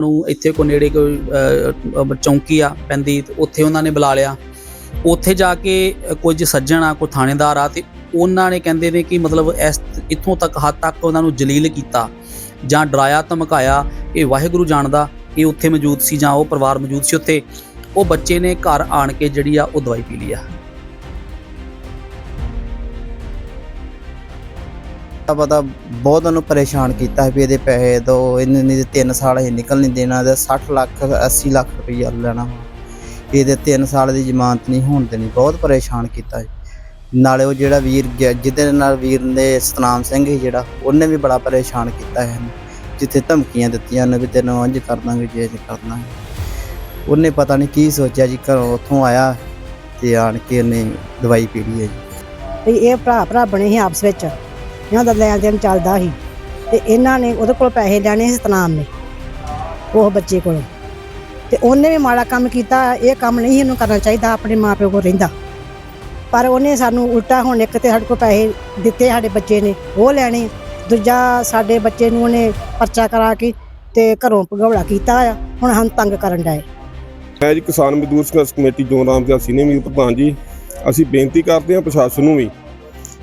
ਨੂੰ ਇੱਥੇ ਕੋ ਨੇੜੇ ਕੋਈ ਚੌਂਕੀ ਆ, ਪੈਂਦੀ ਉੱਥੇ ਉਹਨਾਂ ਨੇ ਬੁਲਾ ਲਿਆ। ਉੱਥੇ ਜਾ ਕੇ ਕੁਝ ਸੱਜਣ ਆ ਕੋਈ ਥਾਣੇਦਾਰ ਆ, ਤੇ ਉਹਨਾਂ ਨੇ ਕਹਿੰਦੇ ਨੇ ਕਿ ਮਤਲਬ ਇਸ ਇੱਥੋਂ ਤੱਕ, ਹੱਦ ਤੱਕ ਉਹਨਾਂ ਨੂੰ ਜਲੀਲ ਕੀਤਾ ਜਾਂ ਡਰਾਇਆ, ਧਮਕਾਇਆ, ਇਹ ਵਾਹਿਗੁਰੂ ਜਾਣਦਾ, ਇਹ ਉੱਥੇ ਮੌਜੂਦ ਸੀ ਜਾਂ ਉਹ ਪਰਿਵਾਰ ਮੌਜੂਦ ਸੀ ਉੱਥੇ। ਉਹ ਬੱਚੇ ਨੇ ਘਰ ਆਣ ਕੇ ਜਿਹੜੀ ਆ, ਉਹ ਦਵਾਈ ਪੀ ਲਈ ਆ। ਪਤਾ ਬਹੁਤ ਉਹਨੂੰ ਪਰੇਸ਼ਾਨ ਕੀਤਾ ਵੀ ਇਹਦੇ ਪੈਸੇ ਦੋ, ਇਹਨੇ ਨਹੀਂ 3 ਸਾਲ ਇਹ ਨਿਕਲ ਨਹੀਂ ਦੇਣਾ ਤੇ 60 ਲੱਖ 80 ਲੱਖ ਰੁਪਈਆ ਲੈਣਾ ਇਹਦੇ 3 ਸਾਲ ਦੀ ਜ਼ਮਾਨਤ ਨਹੀਂ ਹੋਣ ਦੇਣੀ, ਬਹੁਤ ਪਰੇਸ਼ਾਨ ਕੀਤਾ ਨਾਲੇ ਉਹ ਜਿਹੜਾ ਵੀਰ ਜਿਹਦੇ ਨਾਲ ਵੀਰ ਨੇ ਸਤਨਾਮ ਸਿੰਘ ਜਿਹੜਾ, ਉਹਨੇ ਵੀ ਬੜਾ ਪਰੇਸ਼ਾਨ ਕੀਤਾ ਹੈ ਜਿੱਥੇ ਧਮਕੀਆਂ ਦਿੱਤੀਆਂ ਉਹਨੇ ਵੀ ਤੈਨੂੰ ਇੰਝ ਕਰ ਦਾਂਗੇ, ਜੇ ਕਰ ਦਾਂਗੇ। ਉਹਨੇ ਪਤਾ ਨਹੀਂ ਕੀ ਸੋਚਿਆ ਜੀ, ਘਰੋਂ ਉੱਥੋਂ ਆਇਆ ਤੇ ਆਣ ਕੇ ਉਹਨੇ ਦਵਾਈ ਪੀ ਲਈ ਹੈ ਜੀ। ਇਹ ਭਰਾ ਭਰਾ ਬਣੇ ਸੀ ਆਪਸ ਵਿੱਚ? ਇਹਨਾਂ ਦਾ ਲੈਣ ਦੇਣ ਚੱਲਦਾ ਸੀ ਤੇ ਇਹਨਾਂ ਨੇ ਉਹਦੇ ਕੋਲ ਪੈਸੇ ਲੈਣੇ ਸੀ ਸਤਨਾਮ ਨੇ, ਉਹ ਬੱਚੇ ਕੋਲ। ਤੇ ਉਹਨੇ ਵੀ ਮਾੜਾ ਕੰਮ ਕੀਤਾ, ਇਹ ਕੰਮ ਨਹੀਂ ਇਹਨੂੰ ਕਰਨਾ ਚਾਹੀਦਾ, ਆਪਣੇ ਮਾਪਿਓ ਕੋਲ ਰਹਿੰਦਾ। ਪਰ ਉਹਨੇ ਸਾਨੂੰ ਉਲਟਾ ਹੁਣ ਇੱਕ ਤੇ ਸਾਡੇ ਕੋਲ ਪੈਸੇ ਦਿੱਤੇ ਸਾਡੇ ਬੱਚੇ ਨੇ, ਉਹ ਲੈਣੇ। ਦੂਜਾ ਸਾਡੇ ਬੱਚੇ ਨੂੰ ਉਹਨੇ ਪਰਚਾ ਕਰਾ ਕੇ ਤੇ ਘਰੋਂ ਭਗੌੜਾ ਕੀਤਾ ਆ, ਹੁਣ ਹਮ ਤੰਗ ਕਰਨ ਡਾਏ। ਮੈਂ ਜੀ ਕਿਸਾਨ ਮਜ਼ਦੂਰ ਸੰਘਰਸ਼ committee, zone Ram ji senior ਮੀਤ ਪ੍ਰਧਾਨ ਜੀ, ਅਸੀਂ ਬੇਨਤੀ ਕਰਦੇ ਹਾਂ ਪ੍ਰਸ਼ਾਸਨ ਨੂੰ ਵੀ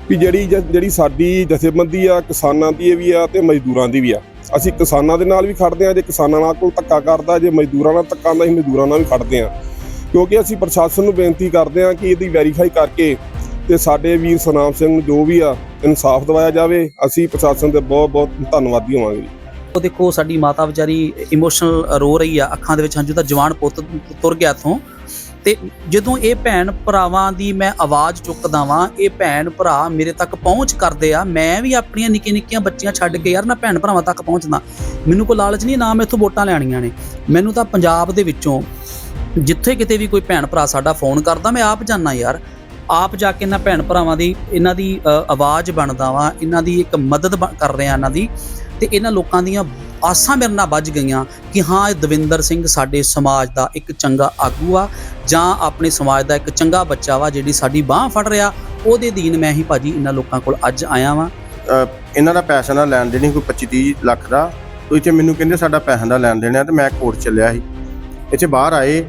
ਵੀ ਜਿਹੜੀ ਜ- ਜਿਹੜੀ ਸਾਡੀ ਜਥੇਬੰਦੀ ਆ, ਕਿਸਾਨਾਂ ਦੀ ਵੀ ਆ ਤੇ ਮਜ਼ਦੂਰਾਂ ਦੀ ਵੀ ਆ। ਅਸੀਂ ਕਿਸਾਨਾਂ ਦੇ ਨਾਲ ਵੀ ਖੜਦੇ ਆ, ਜੇ ਕਿਸਾਨਾਂ ਨਾਲ ਕੋਈ ਧੱਕਾ ਕਰਦਾ, ਜੇ ਮਜ਼ਦੂਰਾਂ ਨਾਲ ਧੱਕਾ ਹੁੰਦਾ, ਅਸੀਂ ਮਜ਼ਦੂਰਾਂ ਨਾਲ ਵੀ ਖੜਦੇ ਆ। ਕਿਉਂਕਿ ਅਸੀਂ ਪ੍ਰਸ਼ਾਸਨ ਨੂੰ ਬੇਨਤੀ ਕਰਦੇ ਆ ਕਿ ਇਹਦੀ ਵੈਰੀਫਾਈ ਕਰਕੇ ਤੇ ਸਾਡੇ ਵੀਰ ਸੁਨਾਮ ਸਿੰਘ ਨੂੰ ਜੋ ਵੀ ਆ, ਇਨਸਾਫ ਦਿਵਾਇਆ ਜਾਵੇ। ਅਸੀਂ ਪ੍ਰਸ਼ਾਸਨ ਦੇ ਬਹੁਤ ਬਹੁਤ ਧੰਨਵਾਦੀ ਹੋਵਾਂਗੇ ਉਹ ਦੇਖੋ, ਸਾਡੀ ਮਾਤਾ ਵਿਚਾਰੀ ਇਮੋਸ਼ਨਲ ਰੋ ਰਹੀ ਆ, ਅੱਖਾਂ ਦੇ ਵਿੱਚ ਹੰਝੂ, ਤਾਂ ਜਵਾਨ ਪੁੱਤ ਤੁਰ ਗਿਆ ਇੱਥੋਂ। ਤੇ ਜਦੋਂ ਇਹ ਭੈਣ ਭਰਾਵਾਂ ਦੀ ਮੈਂ ਆਵਾਜ਼ ਚੁੱਕਦਾ ਵਾਂ, ਇਹ ਭੈਣ ਭਰਾ ਮੇਰੇ ਤੱਕ ਪਹੁੰਚ ਕਰਦੇ ਆ, ਮੈਂ ਵੀ ਆਪਣੀਆਂ ਨਿੱਕੀਆਂ ਨਿੱਕੀਆਂ ਬੱਚੀਆਂ ਛੱਡ ਕੇ ਯਾਰ ਨਾ ਭੈਣ ਭਰਾਵਾਂ ਤੱਕ ਪਹੁੰਚਦਾ। ਮੈਨੂੰ ਕੋਈ ਲਾਲਚ ਨਹੀਂ, ਨਾ ਮੈਂ ਮੈਥੋਂ ਵੋਟਾਂ ਲੈਣੀਆਂ ਨੇ। ਮੈਨੂੰ ਤਾਂ ਪੰਜਾਬ ਦੇ ਵਿੱਚੋਂ ਜਿੱਥੇ ਕਿਤੇ ਵੀ ਕੋਈ ਭੈਣ ਭਰਾ ਸਾਡਾ ਫੋਨ ਕਰਦਾ, ਮੈਂ ਆਪ ਜਾਣਾ ਯਾਰ। ਆਪ ਜਾ ਕੇ ਇਹਨਾਂ ਭੈਣ ਭਰਾਵਾਂ ਦੀ, ਇਹਨਾਂ ਦੀ ਆਵਾਜ਼ ਬਣਦਾ ਵਾਂ, ਇਹਨਾਂ ਦੀ ਇੱਕ ਮਦਦ ਬ- ਕਰ ਰਿਹਾ ਇਹਨਾਂ ਦੀ। ਤੇ ਇਹਨਾਂ ਲੋਕਾਂ ਦੀਆਂ ਆਸਾਂ ਮੇਰੇ ਨਾਲ ਵੱਜ ਗਈਆਂ ਕਿ ਹਾਂ ਦਵਿੰਦਰ ਸਿੰਘ ਸਾਡੇ ਸਮਾਜ ਦਾ ਇੱਕ ਚੰਗਾ ਆਗੂ ਆ ਜਾਂ ਆਪਣੇ ਸਮਾਜ ਦਾ ਇੱਕ ਚੰਗਾ ਬੱਚਾ ਵਾ ਜਿਹੜੀ ਸਾਡੀ ਬਾਹ ਫੜ ਰਿਹਾ, ਉਹਦੇ ਦੀਨ ਮੈਂ ਹੀ ਭਾਜੀ ਇਹਨਾਂ ਲੋਕਾਂ ਕੋਲ ਅੱਜ ਆਇਆ ਵਾਂ। ਇਹਨਾਂ ਦਾ ਪੈਸਾ ਦਾ ਲੈਣ ਦੇਣ ਸੀ ਕੋਈ 25 30 ਲੱਖ ਦਾ। ਉਹ ਇੱਥੇ ਮੈਨੂੰ ਕਹਿੰਦੇ ਸਾਡਾ ਪੈਸਾ ਦਾ ਲੈਣ ਦੇਣ ਆ ਤੇ ਮੈਂ ਕੋਰਟ ਚੱਲਿਆ ਸੀ। ਇੱਥੇ ਬਾਹਰ ਆਏ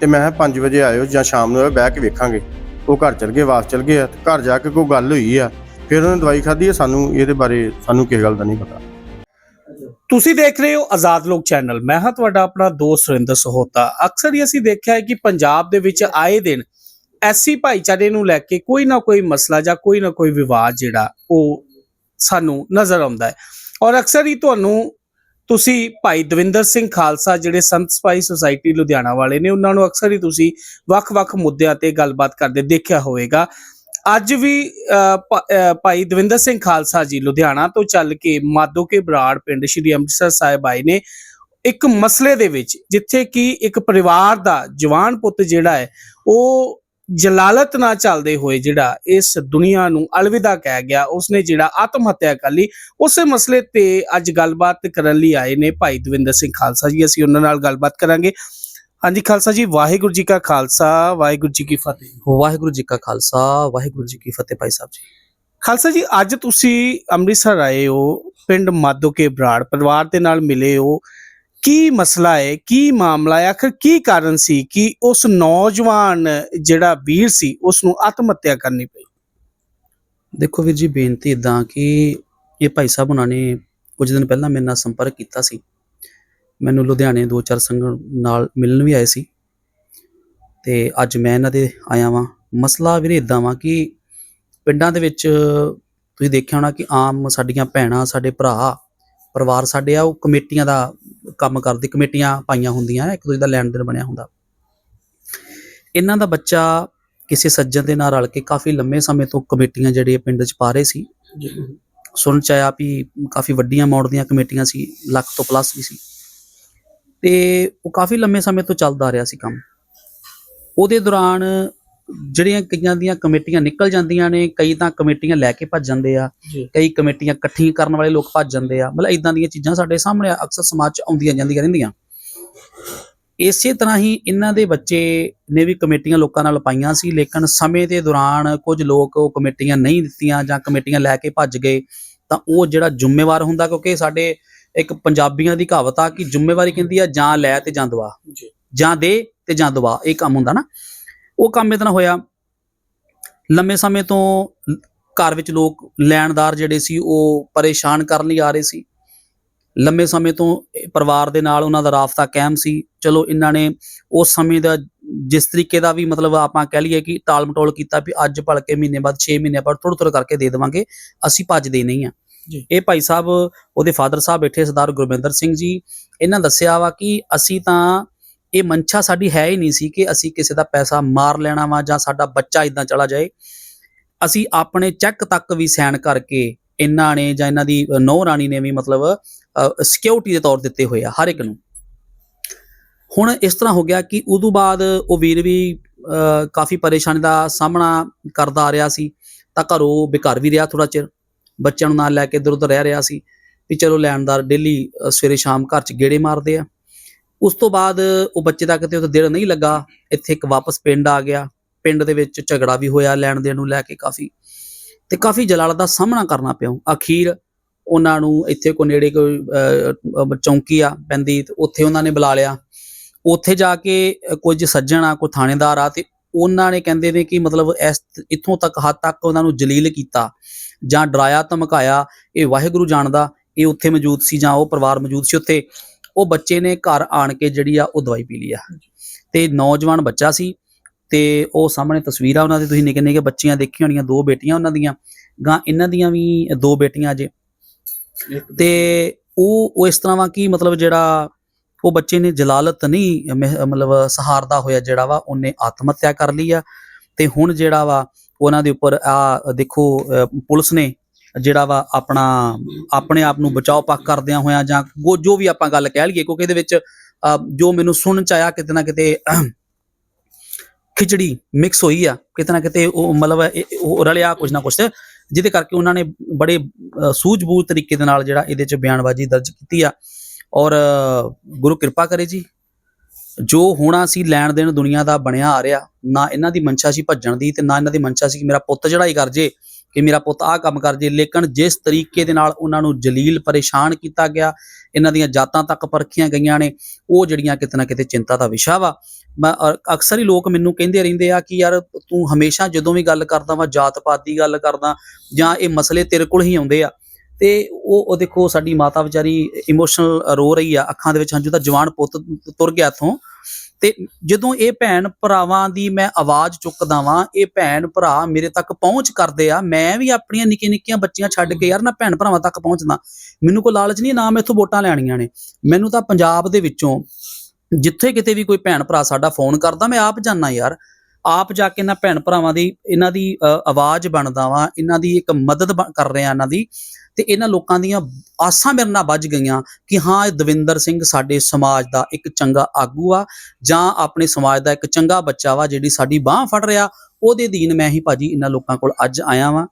ਤੇ ਮੈਂ 5 ਵਜੇ ਆਇਓ ਜਾਂ ਸ਼ਾਮ ਨੂੰ ਆਇਓ, ਬਹਿ ਕੇ ਵੇਖਾਂਗੇ। ਉਹ ਘਰ ਚਲ ਗਏ, ਵਾਪਸ ਚਲ ਗਏ ਆ ਤੇ ਘਰ ਜਾ ਕੇ ਕੋਈ ਗੱਲ ਹੋਈ ਆ, ਫਿਰ ਉਹਨੇ ਦਵਾਈ ਖਾਧੀ ਆ ਸਾਨੂੰ, ਇਹਦੇ ਬਾਰੇ ਸਾਨੂੰ ਕਿਸੇ ਗੱਲ ਦਾ ਨਹੀਂ ਪਤਾ। ਤੁਸੀਂ ਦੇਖ ਰਹੇ ਹੋ ਆਜ਼ਾਦ ਲੋਕ ਚੈਨਲ। ਮੈਂ ਹਾਂ ਤੁਹਾਡਾ ਆਪਣਾ ਦੋਸਤ ਸੁਰਿੰਦਰ ਸਹੋਤਾ। ਅਕਸਰ ਹੀ ਅਸੀਂ ਦੇਖਿਆ ਹੈ ਕਿ ਪੰਜਾਬ ਦੇ ਵਿੱਚ ਆਏ ਦਿਨ ਐਸੀ ਭਾਈਚਾਰੇ ਨੂੰ ਲੈ ਕੇ ਕੋਈ ਨਾ ਕੋਈ ਮਸਲਾ ਜਾਂ ਕੋਈ ਨਾ ਕੋਈ ਵਿਵਾਦ ਜਿਹੜਾ, ਉਹ ਸਾਨੂੰ ਨਜ਼ਰ ਆਉਂਦਾ ਹੈ। ਔਰ ਅਕਸਰ ਹੀ ਤੁਹਾਨੂੰ, ਤੁਸੀਂ ਭਾਈ ਦਵਿੰਦਰ ਸਿੰਘ ਖਾਲਸਾ ਜਿਹੜੇ ਸੰਤ ਸਪਾਈ ਸੁਸਾਇਟੀ ਲੁਧਿਆਣਾ ਵਾਲੇ ਨੇ, ਉਹਨਾਂ ਨੂੰ ਅਕਸਰ ਹੀ ਤੁਸੀਂ ਵੱਖ-ਵੱਖ ਮੁੱਦਿਆਂ ਤੇ ਗੱਲਬਾਤ ਕਰਦੇ ਦੇਖਿਆ ਹੋਵੇਗਾ। ਅੱਜ ਵੀ ਅ, ਭ- ਭਾਈ ਦਵਿੰਦਰ ਸਿੰਘ ਖਾਲਸਾ ਜੀ ਲੁਧਿਆਣਾ ਤੋਂ ਚੱਲ ਕੇ ਮਾਦੋ ਕੇ ਬਰਾੜ ਪਿੰਡ ਸ਼੍ਰੀ ਅੰਮ੍ਰਿਤਸਰ ਸਾਹਿਬ ਆਏ ਨੇ। ਇੱਕ ਮਸਲੇ ਦੇ ਵਿੱਚ ਜਿੱਥੇ ਕਿ ਇੱਕ ਪਰਿਵਾਰ ਦਾ ਜਵਾਨ ਪੁੱਤ ਜਿਹੜਾ ਹੈ ਉਹ ਜਲਾਲਤ ਨਾਲ ਚੱਲਦੇ ਹੋਏ ਜਿਹੜਾ ਇਸ ਦੁਨੀਆ ਨੂੰ ਅਲਵਿਦਾ ਕਹਿ ਗਿਆ। ਉਸਨੇ ਜਿਹੜਾ ਆਤਮ ਹੱਤਿਆ ਕਰ ਲਈ। ਉਸੇ ਮਸਲੇ ਤੇ ਅੱਜ ਗੱਲਬਾਤ ਕਰਨ ਲਈ ਆਏ ਨੇ ਭਾਈ ਦਵਿੰਦਰ ਸਿੰਘ ਖਾਲਸਾ ਜੀ। ਅਸੀਂ ਉਹਨਾਂ ਨਾਲ ਗੱਲਬਾਤ ਕਰਾਂਗੇ। ਹਾਂਜੀ ਖਾਲਸਾ ਜੀ ਵਾਹਿਗੁਰੂ ਜੀ ਕਾ ਖਾਲਸਾ ਵਾਹਿਗੁਰੂ ਜੀ ਕੀ ਫਤਿਹ। ਵਾਹਿਗੁਰੂ ਜੀ ਕਾ ਖਾਲਸਾ ਵਾਹਿਗੁਰੂ ਜੀ ਕੀ ਫਤਿਹ ਭਾਈ ਸਾਹਿਬ ਜੀ। ਖਾਲਸਾ ਜੀ ਅੱਜ ਤੁਸੀਂ ਅੰਮ੍ਰਿਤਸਰ ਆਏ ਹੋ ਪਿੰਡ ਮਾਦੋ ਕੇ ਬਰਾੜ ਪਰਿਵਾਰ ਦੇ ਨਾਲ ਮਿਲੇ ਹੋ। ਕੀ ਮਸਲਾ ਹੈ ਕੀ ਮਾਮਲਾ ਹੈ ਆਖਰ ਕੀ ਕਾਰਨ ਸੀ ਕਿ ਉਸ ਨੌਜਵਾਨ ਜਿਹੜਾ ਵੀਰ ਸੀ ਉਸ ਨੂੰ ਆਤਮ ਹੱਤਿਆ ਕਰਨੀ ਪਈ? ਦੇਖੋ ਵੀਰ ਜੀ ਬੇਨਤੀ ਇਦਾਂ ਕਿ ਇਹ ਭਾਈ ਸਾਹਿਬ ਉਹਨਾਂ ਨੇ ਕੁਝ ਦਿਨ ਪਹਿਲਾਂ ਮੇਰੇ ਨਾਲ ਸੰਪਰਕ ਕੀਤਾ ਸੀ। ਮੈਨੂੰ ਲੁਧਿਆਣੇ ਦੋ ਚਾਰ ਸੰਗਤ ਨਾਲ ਮਿਲਣ ਵੀ ਆਏ ਸੀ। ਤੇ ਅੱਜ ਮੈਂ ਇਹਨਾਂ ਦੇ ਆਇਆ ਵਾਂ। ਮਸਲਾ ਵੀਰੇ ਇਦਾਂ ਵਾਂ ਕਿ ਪਿੰਡਾਂ ਦੇ ਵਿੱਚ ਤੁਸੀਂ ਦੇਖਿਆ ਹੋਣਾ ਕਿ ਆਮ ਸਾਡੀਆਂ ਭੈਣਾਂ, ਸਾਡੇ ਭਰਾ, ਪਰਿਵਾਰ ਸਾਡੇ ਆ, ਉਹ ਕਮੇਟੀਆਂ ਦਾ ਕੰਮ ਕਰਦੇ, ਕਮੇਟੀਆਂ ਪਾਈਆਂ ਹੁੰਦੀਆਂ, ਇੱਕ ਦੂਜੇ ਦਾ ਲੈਣ ਦੇਣ ਬਣਿਆ ਹੁੰਦਾ। ਇਹਨਾਂ ਦਾ ਬੱਚਾ ਕਿਸੇ ਸੱਜਣ ਦੇ ਨਾਲ ਰਲ ਕੇ ਕਾਫੀ ਲੰਮੇ ਸਮੇਂ ਤੋਂ ਕਮੇਟੀਆਂ ਜਿਹੜੀਆਂ ਪਿੰਡ 'ਚ ਪਾ ਰਹੇ ਸੀ। ਸੁਣ ਚ ਆਇਆ ਵੀ ਕਾਫੀ ਵੱਡੀਆਂ ਅਮਾਉਂਟ ਦੀਆਂ ਕਮੇਟੀਆਂ ਸੀ, ਲੱਖ ਤੋਂ ਪਲੱਸ ਵੀ ਸੀ। ਤੇ ਉਹ ਕਾਫੀ ਲੰਮੇ ਸਮੇਂ ਤੋਂ ਚੱਲਦਾ ਆ ਰਿਹਾ ਸੀ ਕੰਮ। ਉਹਦੇ ਦੌਰਾਨ ਜਿਹੜੀਆਂ ਕਈਆਂ ਦੀਆਂ ਕਮੇਟੀਆਂ ਨਿਕਲ ਜਾਂਦੀਆਂ ਨੇ ਕਈ ਤਾਂ ਕਮੇਟੀਆਂ ਲੈ ਕੇ ਭੱਜ ਜਾਂਦੇ ਆ। ਕਈ ਕਮੇਟੀਆਂ ਇਕੱਠੀਆਂ ਕਰਨ ਵਾਲੇ ਲੋਕ ਭੱਜ ਜਾਂਦੇ ਆ। ਮਤਲਬ ਇਦਾਂ ਦੀਆਂ ਚੀਜ਼ਾਂ ਸਾਡੇ ਸਾਹਮਣੇ ਅਕਸਰ ਸਮਾਜ 'ਚ ਆਉਂਦੀਆਂ ਜਾਂਦੀਆਂ ਰਹਿੰਦੀਆਂ। ਇਸੇ ਤਰ੍ਹਾਂ ਹੀ ਇਹਨਾਂ ਦੇ ਬੱਚੇ ਨੇ ਵੀ ਕਮੇਟੀਆਂ ਲੋਕਾਂ ਨਾਲ ਪਾਈਆਂ ਸੀ ਲੇਕਿਨ ਸਮੇਂ ਦੇ ਦੌਰਾਨ ਕੁਝ ਲੋਕ ਉਹ ਕਮੇਟੀਆਂ ਨਹੀਂ ਦਿੱਤੀਆਂ ਜਾਂ ਕਮੇਟੀਆਂ ਲੈ ਕੇ ਭੱਜ ਗਏ ਤਾਂ ਉਹ ਜਿਹੜਾ ਜ਼ਿੰਮੇਵਾਰ ਹੁੰਦਾ ਕਿਉਂਕਿ ਸਾਡੇ ਇੱਕ ਪੰਜਾਬੀਆਂ ਦੀ ਕਹਾਵਤ ਆ ਕਿ ਜ਼ਿੰਮੇਵਾਰੀ ਕਹਿੰਦੀ ਆ ਜਾਂ ਲੈ ਤੇ ਜਾਂ ਦਵਾ। ਜੀ। ਦੇ ਤੇ ਜਾਂ ਦਵਾ ਇਹ ਕੰਮ ਹੁੰਦਾ ਨਾ। ਉਹ ਕੰਮ ਇਹਦੇ ਨਾਲ ਹੋਇਆ। ਲੰਮੇ ਸਮੇਂ ਤੋਂ ਘਰ ਵਿੱਚ ਲੋਕ ਲੈਣਦਾਰ ਜਿਹੜੇ ਸੀ ਉਹ ਪਰੇਸ਼ਾਨ ਕਰਨ ਲਈ ਆ ਰਹੇ ਸੀ। ਲੰਮੇ ਸਮੇਂ ਤੋਂ ਪਰਿਵਾਰ ਦੇ ਨਾਲ ਉਹਨਾਂ ਦਾ ਰਾਫਤਾ ਕਾਇਮ ਸੀ। ਚਲੋ ਇਹਨਾਂ ਨੇ ਉਸ ਸਮੇਂ ਦਾ ਜਿਸ ਤਰੀਕੇ ਦਾ ਵੀ ਮਤਲਬ ਆਪਾਂ ਕਹਿ ਲਈਏ ਕਿ ਟਾਲ ਮਟੋਲ ਕੀਤਾ ਵੀ ਅੱਜ ਭਲਕੇ ਮਹੀਨੇ ਬਾਅਦ 6 ਮਹੀਨੇ ਬਾਅਦ ਥੋੜ੍ਹਾ ਥੋੜ੍ਹਾ ਕਰਕੇ ਦੇ ਦੇਵਾਂਗੇ ਅਸੀਂ ਭੱਜਦੇ ਨਹੀਂ ਆ। ਇਹ ਭਾਈ ਸਾਹਿਬ ਉਹਦੇ ਫਾਦਰ ਸਾਹਿਬ ਬੈਠੇ ਸਰਦਾਰ ਗੁਰਵਿੰਦਰ ਸਿੰਘ ਜੀ। ਇਹਨਾਂ ਦੱਸਿਆ ਵਾ ਕਿ ਅਸੀਂ ਤਾਂ ਇਹ ਮਨਸ਼ਾ ਸਾਡੀ ਹੈ ਹੀ ਨਹੀਂ ਸੀ ਕਿ ਅਸੀਂ ਕਿਸੇ ਦਾ ਪੈਸਾ ਮਾਰ ਲੈਣਾ ਵਾ ਜਾਂ ਸਾਡਾ ਬੱਚਾ ਇਦਾਂ ਚਲਾ ਜਾਏ। ਅਸੀਂ ਆਪਣੇ ਚੈੱਕ ਤੱਕ ਵੀ ਸਾਈਨ ਕਰਕੇ ਇਹਨਾਂ ਨੇ ਜਾਂ ਇਹਨਾਂ ਦੀ ਨੌ ਰਾਣੀ ਨੇ ਵੀ ਮਤਲਬ ਸਿਕਿਉਰਿਟੀ ਦੇ ਤੌਰ ਦਿੱਤੇ ਹੋਏ ਆ ਹਰ ਇੱਕ ਨੂੰ। ਹੁਣ ਇਸ ਤਰ੍ਹਾਂ ਹੋ ਗਿਆ ਕਿ ਉਦੋਂ ਬਾਅਦ ਉਹ ਵੀਰ ਵੀ ਅਹ, ਕਾਫੀ ਪਰੇਸ਼ਾਨੀ ਦਾ ਸਾਹਮਣਾ ਕਰਦਾ ਆ ਰਿਹਾ ਸੀ। ਤਾਂ ਘਰੋਂ ਬੇਘਰ ਵੀ ਰਿਹਾ ਥੋੜਾ ਚਿਰ। ਬੱਚਿਆਂ ਨੂੰ ਨਾਲ ਲੈ ਕੇ ਇੱਧਰ ਉੱਧਰ ਰਹਿ ਰਿਹਾ ਸੀ ਵੀ ਚਲੋ ਲੈਣਦਾਰ ਡੇਲੀ ਸਵੇਰੇ ਸ਼ਾਮ ਘਰ 'ਚ ਗੇੜੇ ਮਾਰਦੇ ਆ। ਉਸ ਤੋਂ ਬਾਅਦ ਉਹ ਬੱਚੇ ਦਾ ਕਿਤੇ ਉਹ ਦਿਲ ਨਹੀਂ ਲੱਗਾ। ਇੱਥੇ ਇੱਕ ਵਾਪਸ ਪਿੰਡ ਆ ਗਿਆ। ਪਿੰਡ ਦੇ ਵਿੱਚ ਝਗੜਾ ਵੀ ਹੋਇਆ ਲੈਣ ਦੇਣ ਨੂੰ ਲੈ ਕੇ ਕਾਫੀ। ਤੇ ਕਾਫੀ ਜਲਾਲ ਦਾ ਸਾਹਮਣਾ ਕਰਨਾ ਪਿਆ। ਅਖੀਰ ਉਹਨਾਂ ਨੂੰ ਇੱਥੇ ਕੋ ਨੇੜੇ ਕੋਈ ਅਹ, ਚੌਂਕੀ ਆ ਪੈਂਦੀ ਤੇ ਉੱਥੇ ਉਹਨਾਂ ਨੇ ਬੁਲਾ ਲਿਆ। ਉੱਥੇ ਜਾ ਕੇ ਅ, ਕੁਝ ਸੱਜਣ ਆ ਕੋਈ ਥਾਣੇਦਾਰ ਆ ਤੇ ਉਹਨਾਂ ਨੇ ਕਹਿੰਦੇ ਨੇ ਕਿ ਮਤਲਬ ਇਸ ਇੱਥੋਂ ਤੱਕ ਹੱਦ ਤੱਕ ਉਹਨਾਂ ਨੂੰ ਜਲੀਲ ਕੀਤਾ। ਜਾਂ ਡਰਾਇਆ ਧਮਕਾਇਆ ਇਹ ਵਾਹਿਗੁਰੂ ਜਾਣਦਾ ਇਹ ਉੱਥੇ ਮੌਜੂਦ ਸੀ ਜਾਂ ਉਹ ਪਰਿਵਾਰ ਮੌਜੂਦ ਸੀ ਉੱਥੇ ਉਹ ਬੱਚੇ ਨੇ ਘਰ ਆਣ ਕੇ ਜਿਹੜੀ ਆ ਉਹ ਦਵਾਈ ਪੀ ਲਈ ਆ। ਤੇ ਨੌਜਵਾਨ ਬੱਚਾ ਸੀ ਤੇ ਉਹ ਸਾਹਮਣੇ ਤਸਵੀਰਾਂ ਉਹਨਾਂ ਦੀ ਤੁਸੀਂ ਨਿੱਕੇ ਨਿੱਕੇ ਬੱਚੀਆਂ ਦੇਖੀਆਂ ਹੋਣੀਆਂ ਦੋ ਬੇਟੀਆਂ ਉਹਨਾਂ ਦੀਆਂ ਗਾਂ ਇਹਨਾਂ ਦੀਆਂ ਵੀ ਦੋ ਬੇਟੀਆਂ ਅਜੇ। ਤੇ ਉਹ ਉਹ ਇਸ ਤਰ੍ਹਾਂ ਵਾ ਕਿ ਮਤਲਬ ਜਿਹੜਾ ਉਹ ਬੱਚੇ ਨੇ ਜਲਾਲਤ ਨਹੀਂ ਮਤਲਬ ਸਹਾਰਦਾ ਹੋਇਆ ਜਿਹੜਾ ਵਾ ਉਹਨੇ ਆਤਮ ਹੱਤਿਆ ਕਰ ਲਈ ਆ। ਤੇ ਹੁਣ ਜਿਹੜਾ ਵਾ ਉਹਨਾਂ ਦੇ ਉੱਪਰ ਆ ਦੇਖੋ ਪੁਲਿਸ ਨੇ ਜਿਹੜਾ ਵਾ ਆਪਣਾ ਆਪਣੇ ਆਪ ਨੂੰ ਬਚਾਓ ਪੱਖ ਕਰਦਿਆਂ ਹੋਇਆਂ ਜਾਂ ਜੋ ਵੀ ਆਪਾਂ ਗੱਲ ਕਹਿ ਲਈਏ ਕਿਉਂਕਿ ਇਹਦੇ ਵਿੱਚ ਜੋ ਮੈਨੂੰ ਸੁਣਨ ਚ ਆਇਆ ਕਿਤੇ ਨਾ ਕਿਤੇ ਖਿਚੜੀ ਮਿਕਸ ਹੋਈ ਆ ਕਿਤੇ ਨਾ ਕਿਤੇ ਉਹ ਮਤਲਬ ਉਹ ਰਲਿਆ ਕੁਝ ਨਾ ਕੁਝ ਜਿਹਦੇ ਕਰਕੇ ਉਹਨਾਂ ਨੇ ਬੜੇ ਅ, ਸੂਝ-ਬੂਝ ਤਰੀਕੇ ਦੇ ਨਾਲ ਜਿਹੜਾ ਇਹਦੇ ਚ ਬਿਆਨਬਾਜ਼ੀ ਦਰਜ ਕੀਤੀ ਆ। ਔਰ ਗੁਰੂ ਕਿਰਪਾ ਕਰੇ ਜੀ। ਜੋ ਹੋਣਾ ਸੀ ਲੈਣ ਦੇਣ ਦੁਨੀਆ ਦਾ ਬਣਿਆ ਆ ਰਿਹਾ, ਨਾ ਇਹਨਾਂ ਦੀ ਮਨਸ਼ਾ ਸੀ ਭੱਜਣ ਦੀ ਤੇ ਨਾ ਇਹਨਾਂ ਦੀ ਮਨਸ਼ਾ ਸੀ ਕਿ ਮੇਰਾ ਪੁੱਤ ਚੜਾਈ ਕਰ ਜੇ, ਕਿ ਮੇਰਾ ਪੁੱਤ ਆਹ ਕੰਮ ਕਰ ਜੇ। ਲੇਕਿਨ ਜਿਸ ਤਰੀਕੇ ਦੇ ਨਾਲ ਉਹਨਾਂ ਨੂੰ ਜਲੀਲ ਪਰੇਸ਼ਾਨ ਕੀਤਾ ਗਿਆ, ਇਹਨਾਂ ਦੀਆਂ ਜਾਤਾਂ ਤੱਕ ਪਰਖੀਆਂ ਗਈਆਂ ਨੇ, ਉਹ ਜਿਹੜੀਆਂ ਕਿਤੇ ਨਾ ਕਿਤੇ ਚਿੰਤਾ ਦਾ ਵਿਸ਼ਾ ਵਾ। ਮੈਂ ਅਕਸਰ ਹੀ ਲੋਕ ਮੈਨੂੰ ਕਹਿੰਦੇ ਰਹਿੰਦੇ ਆ ਕਿ ਯਾਰ ਤੂੰ ਹਮੇਸ਼ਾ ਜਦੋਂ ਵੀ ਗੱਲ ਕਰਦਾ ਵਾ ਜਾਤ ਪਾਤ ਦੀ ਗੱਲ ਕਰਦਾ, ਜਾਂ ਇਹ ਮਸਲੇ ਤੇਰੇ ਕੋਲ ਹੀ ਆਉਂਦੇ ਆ। ਤੇ ਉਹ ਉਹ ਦੇਖੋ, ਸਾਡੀ ਮਾਤਾ ਵਿਚਾਰੀ ਇਮੋਸ਼ਨਲ ਰੋ ਰਹੀ ਆ, ਅੱਖਾਂ ਦੇ ਵਿੱਚ ਹੰਝੂ ਦਾ ਜਵਾਨ ਪੁੱਤ ਤੁਰ ਗਿਆ ਇੱਥੋਂ। ਤੇ ਜਦੋਂ ਇਹ ਭੈਣ ਭਰਾਵਾਂ ਦੀ ਮੈਂ ਆਵਾਜ਼ ਚੁੱਕਦਾ ਵਾਂ ਇਹ ਭੈਣ ਭਰਾ ਮੇਰੇ ਤੱਕ ਪਹੁੰਚ ਕਰਦੇ ਆ ਮੈਂ ਵੀ ਆਪਣੀਆਂ ਨਿੱਕੀਆਂ ਨਿੱਕੀਆਂ ਬੱਚੀਆਂ ਛੱਡ ਕੇ ਯਾਰ ਨਾ ਭੈਣ ਭਰਾਵਾਂ ਤੱਕ ਪਹੁੰਚਦਾ। ਮੈਨੂੰ ਕੋਈ ਲਾਲਚ ਨਹੀਂ ਨਾ ਮੈਂ ਇੱਥੋਂ ਵੋਟਾਂ ਲੈਣੀਆਂ ਨੇ। ਮੈਨੂੰ ਤਾਂ ਪੰਜਾਬ ਦੇ ਵਿੱਚੋਂ ਜਿੱਥੇ ਕਿਤੇ ਵੀ ਕੋਈ ਭੈਣ ਭਰਾ ਸਾਡਾ ਫੋਨ ਕਰਦਾ ਮੈਂ ਆਪ ਜਾਣਾ ਯਾਰ। ਆਪ ਜਾ ਕੇ ਇਹਨਾਂ ਭੈਣ ਭਰਾਵਾਂ ਦੀ ਇਹਨਾਂ ਦੀ ਅ, ਆਵਾਜ਼ ਬਣਦਾ ਵਾਂ ਇਹਨਾਂ ਦੀ ਇੱਕ ਮਦਦ ਬ- ਕਰ ਰਿਹਾ ਇਹਨਾਂ ਦੀ। ਤੇ ਇਹਨਾਂ ਲੋਕਾਂ ਦੀਆਂ ਆਸਾਂ ਮੇਰੇ ਨਾਲ ਵੱਜ ਗਈਆਂ ਕਿ ਹਾਂ, ਇਹ ਦਵਿੰਦਰ ਸਿੰਘ ਸਾਡੇ ਸਮਾਜ ਦਾ ਇੱਕ ਚੰਗਾ ਆਗੂ ਆ ਜਾਂ ਆਪਣੇ ਸਮਾਜ ਦਾ ਇੱਕ ਚੰਗਾ ਬੱਚਾ ਵਾ ਜਿਹੜੀ ਸਾਡੀ ਬਾਹ ਫੜ ਰਿਹਾ, ਉਹਦੇ ਦੀਨ ਮੈਂ ਹੀ ਭਾਜੀ ਇਹਨਾਂ ਲੋਕਾਂ ਕੋਲ ਅੱਜ ਆਇਆ ਵਾਂ।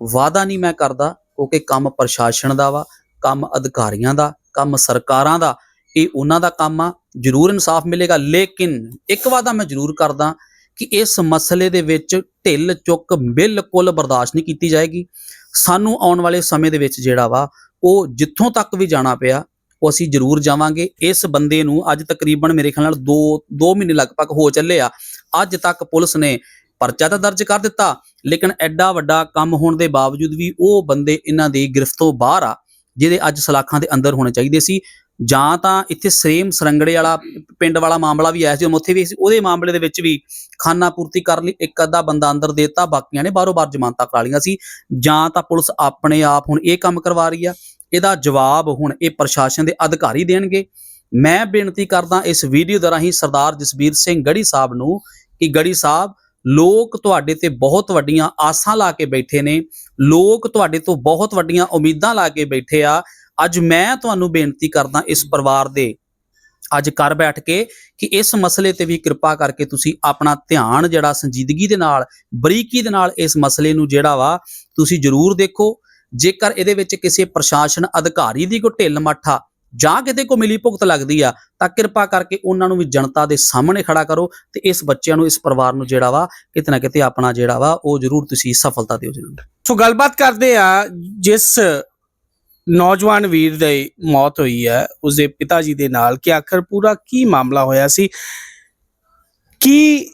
ਵਾਦਾ ਨਹੀਂ ਮੈਂ ਕਰਦਾ, ਕਿਉਂਕਿ ਕੰਮ ਪ੍ਰਸ਼ਾਸਨ ਦਾ ਵਾ, ਕੰਮ ਅਧਿਕਾਰੀਆਂ ਦਾ, ਕੰਮ ਸਰਕਾਰਾਂ ਦਾ, ਇਹ ਉਹਨਾਂ ਦਾ ਕੰਮ ਆ, ਜ਼ਰੂਰ ਇਨਸਾਫ ਮਿਲੇਗਾ। ਲੇਕਿਨ ਇੱਕ ਵਾਦਾ ਮੈਂ ਜ਼ਰੂਰ ਕਰਦਾ ਕਿ ਇਸ ਮਸਲੇ ਦੇ ਵਿੱਚ ਢਿੱਲ ਚੁੱਕ ਬਿਲਕੁਲ ਬਰਦਾਸ਼ਤ ਨਹੀਂ ਕੀਤੀ ਜਾਏਗੀ। ਸਾਨੂੰ ਆਉਣ ਵਾਲੇ ਸਮੇਂ ਦੇ ਵਿੱਚ ਜਿਹੜਾ ਵਾ, ਉਹ ਜਿੱਥੋਂ ਤੱਕ ਵੀ ਜਾਣਾ ਪਿਆ, ਉਹ ਅਸੀਂ ਜ਼ਰੂਰ ਜਾਵਾਂਗੇ। ਇਸ ਬੰਦੇ ਨੂੰ ਅੱਜ ਤਕਰੀਬਨ ਮੇਰੇ ਖਿਆਲ ਨਾਲ 2 2 ਮਹੀਨੇ ਲਗਭਗ ਹੋ ਚੱਲੇ ਆ। ਅੱਜ ਤੱਕ ਪੁਲਿਸ ਨੇ ਪਰਚਾ ਤਾਂ ਦਰਜ ਕਰ ਦਿੱਤਾ, ਲੇਕਿਨ ਐਡਾ ਵੱਡਾ ਕੰਮ ਹੋਣ ਦੇ ਬਾਵਜੂਦ ਵੀ ਉਹ ਬੰਦੇ ਇਹਨਾਂ ਦੀ ਗ੍ਰਿਫਤ ਤੋਂ ਬਾਹਰ ਆ, ਜਿਹਦੇ ਅੱਜ ਸਲਾਖਾਂ ਦੇ ਅੰਦਰ ਹੋਣੇ ਚਾਹੀਦੇ ਸੀ। ਜਾਂ ਤਾਂ ਇੱਥੇ ਸੇਮ ਸਰੰਗੜੇ ਵਾਲਾ ਪਿੰਡ ਵਾਲਾ ਮਾਮਲਾ ਵੀ ਆਇਆ ਸੀ ਉੱਥੇ ਵੀ ਸੀ ਉਹਦੇ ਮਾਮਲੇ ਦੇ ਵਿੱਚ ਵੀ ਖਾਨਾ ਪੂਰਤੀ ਕਰਨ ਲਈ, ਇੱਕ ਅੱਧਾ ਬੰਦਾ ਅੰਦਰ ਦੇਤਾ, ਬਾਕੀਆਂ ਨੇ ਬਾਹਰੋਂ ਬਾਰ ਜ਼ਮਾਨਤਾਂ ਕਰਾ ਲਈਆਂ ਸੀ। ਜਾਂ ਤਾਂ ਪੁਲਿਸ ਆਪਣੇ ਆਪ ਹੁਣ ਇਹ ਕੰਮ ਕਰਵਾ ਰਹੀ ਆ, ਇਹਦਾ ਜਵਾਬ ਹੁਣ ਇਹ ਪ੍ਰਸ਼ਾਸਨ ਦੇ ਅਧਿਕਾਰੀ ਦੇਣਗੇ। ਮੈਂ ਬੇਨਤੀ ਕਰਦਾ ਇਸ ਵੀਡੀਓ ਦੇ ਰਾਹੀਂ ਸਰਦਾਰ ਜਸਬੀਰ ਸਿੰਘ ਗੜੀ ਸਾਹਿਬ ਨੂੰ ਕਿ ਗੜੀ ਸਾਹਿਬ, ਲੋਕ ਤੁਹਾਡੇ ਤੇ ਬਹੁਤ ਵੱਡੀਆਂ ਆਸਾਂ ਲਾ ਕੇ ਬੈਠੇ ਨੇ, ਲੋਕ ਤੁਹਾਡੇ ਤੋਂ ਬਹੁਤ ਵੱਡੀਆਂ ਉਮੀਦਾਂ ਲਾ ਕੇ ਬੈਠੇ ਆ ਅੱਜ ਮੈਂ ਤੁਹਾਨੂੰ ਬੇਨਤੀ ਕਰਦਾ ਇਸ ਪਰਿਵਾਰ ਦੇ ਅੱਜ ਕਰ ਬੈਠ ਕੇ ਕਿ ਇਸ ਮਸਲੇ ਤੇ ਵੀ ਕਿਰਪਾ ਕਰਕੇ ਤੁਸੀਂ ਆਪਣਾ ਧਿਆਨ ਜਿਹੜਾ ਸੰਜੀਦਗੀ ਦੇ ਨਾਲ, ਬਰੀਕੀ ਦੇ ਨਾਲ ਇਸ ਮਸਲੇ ਨੂੰ ਜਿਹੜਾ ਵਾ ਤੁਸੀਂ ਜ਼ਰੂਰ ਦੇਖੋ। ਜੇਕਰ ਇਹਦੇ ਵਿੱਚ ਕਿਸੇ ਪ੍ਰਸ਼ਾਸਨ ਅਧਿਕਾਰੀ ਦੀ ਕੋਈ ਢਿੱਲ ਮੱਠਾ ਜਾਂ ਕਿਤੇ ਕੋ ਮਿਲੀ ਭੁਗਤ ਲੱਗਦੀ ਆ, ਤਾਂ ਕਿਰਪਾ ਕਰਕੇ ਉਹਨਾਂ ਨੂੰ ਵੀ ਜਨਤਾ ਦੇ ਸਾਹਮਣੇ ਖੜਾ ਕਰੋ ਤੇ ਇਸ ਬੱਚਿਆਂ ਨੂੰ, ਇਸ ਪਰਿਵਾਰ ਨੂੰ ਜਿਹੜਾ ਵਾ ਕਿਤੇ ਨਾ ਕਿਤੇ ਆਪਣਾ ਜਿਹੜਾ ਵਾ ਉਹ ਜ਼ਰੂਰ ਤੁਸੀਂ ਸਫਲਤਾ ਦਿਓ ਜ਼ਰੂਰ। ਸੋ ਗੱਲਬਾਤ ਕਰਦੇ ਆ ਜਿਸ ਨੌਜਵਾਨ ਵੀਰ ਦੀ ਮੌਤ ਹੋਈ ਹੈ। ਉਸਦੇ ਪਿਤਾ ਜੀ ਦੇ ਨਾਲ ਕਿ ਆਖਰ ਪੂਰਾ ਕੀ ਮਾਮਲਾ ਹੋਇਆ ਸੀ? ਕੀ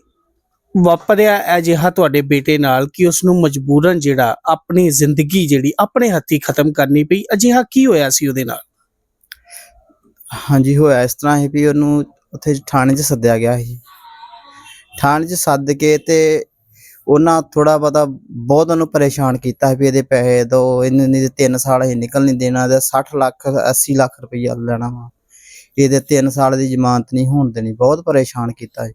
ਵਾਪਰਿਆ ਅਜਿਹਾ ਤੁਹਾਡੇ ਬੇਟੇ ਨਾਲ ਕਿ ਉਸ ਨੂੰ ਮਜਬੂਰਨ ਜਿਹੜਾ ਆਪਣੀ ਜ਼ਿੰਦਗੀ ਜਿਹੜੀ ਆਪਣੇ ਹੱਥੀ ਖਤਮ ਕਰਨੀ ਪਈ? ਅਜਿਹਾ ਕੀ ਹੋਇਆ ਸੀ ਉਹਦੇ ਨਾਲ? ਹਾਂਜੀ, ਹੋਇਆ ਇਸ ਤਰ੍ਹਾਂ ਹੀ ਵੀ ਉਹਨੂੰ ਉੱਥੇ ਥਾਣੇ 'ਚ ਸੱਦਿਆ ਗਿਆ ਸੀ। ਥਾਣੇ 'ਚ ਸੱਦ ਕੇ ਤੇ ਉਹਨਾਂ ਥੋੜਾ ਬਹੁਤਾ ਬਹੁਤ ਉਹਨੂੰ ਪਰੇਸ਼ਾਨ ਕੀਤਾ ਵੀ ਇਹਦੇ ਪੈਸੇ ਦੋ ਇਹਨੇ ਨਹੀਂ 3 ਸਾਲ ਅਸੀਂ ਨਿਕਲ ਨਹੀਂ ਦੇਣਾ ਤੇ 60 ਲੱਖ 80 ਲੱਖ ਰੁਪਈਆ ਲੈਣਾ ਵਾ। ਇਹਦੇ 3 ਸਾਲ ਦੀ ਜ਼ਮਾਨਤ ਨਹੀਂ ਹੋਣ ਦੇਣੀ, ਬਹੁਤ ਪਰੇਸ਼ਾਨ ਕੀਤਾ ਸੀ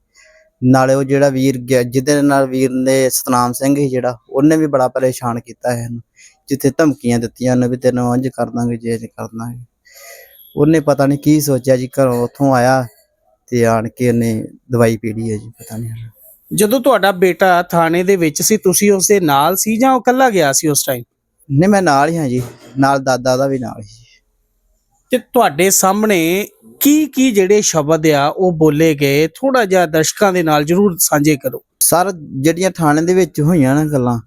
ਨਾਲੇ ਉਹ ਜਿਹੜਾ ਵੀਰ ਗਿਆ, ਜਿਹਦੇ ਨਾਲ ਵੀਰ ਨੇ ਸਤਨਾਮ ਸਿੰਘ ਸੀ ਜਿਹੜਾ, ਉਹਨੇ ਵੀ ਬੜਾ ਪਰੇਸ਼ਾਨ ਕੀਤਾ ਹੈ ਇਹਨੂੰ ਜਿੱਥੇ ਧਮਕੀਆਂ ਦਿੱਤੀਆਂ ਨੇ ਵੀ ਤੈਨੂੰ ਇੰਝ ਕਰ ਦਾਂਗੇ, ਜੇ ਇੰਝ ਕਰ ਦਾਂਗੇ। ਉਹਨੇ ਪਤਾ ਨਹੀਂ ਕੀ ਸੋਚਿਆ ਜੀ, ਘਰੋਂ ਉੱਥੋਂ ਆਇਆ ਤੇ ਆਣ ਕੇ ਉਹਨੇ ਦਵਾਈ ਪੀ ਲਈ ਹੈ ਜੀ, ਪਤਾ ਨਹੀਂ। ਜਦੋਂ ਤੁਹਾਡਾ ਬੇਟਾ ਥਾਣੇ ਦੇ ਵਿੱਚ ਸੀ ਤੁਸੀਂ ਉਸ ਦੇ ਨਾਲ ਸੀ ਜਾਂ ਉਹ ਇਕੱਲਾ ਗਿਆ ਸੀ ਉਸ ਟਾਈਮ ਨਹੀਂ ਮੈਂ ਨਾਲ ਹੀ ਹਾਂ ਜੀ। ਨਾਲ ਦਾਦਾ ਦਾ ਵੀ ਨਾਲ ਹੀ। ਤੇ ਤੁਹਾਡੇ ਸਾਹਮਣੇ ਕੀ ਕੀ ਜਿਹੜੇ ਸ਼ਬਦ ਆ ਉਹ ਬੋਲੇ ਗਏ? ਥੋੜਾ ਜਿਹਾ ਦਰਸ਼ਕਾਂ ਦੇ ਨਾਲ ਜਰੂਰ ਸਾਂਝੇ ਕਰੋ। ਸਰ ਜਿਹੜੀਆਂ ਥਾਣੇ ਦੇ ਵਿੱਚ ਹੋਈਆਂ ਨਾ ਗੱਲਾਂ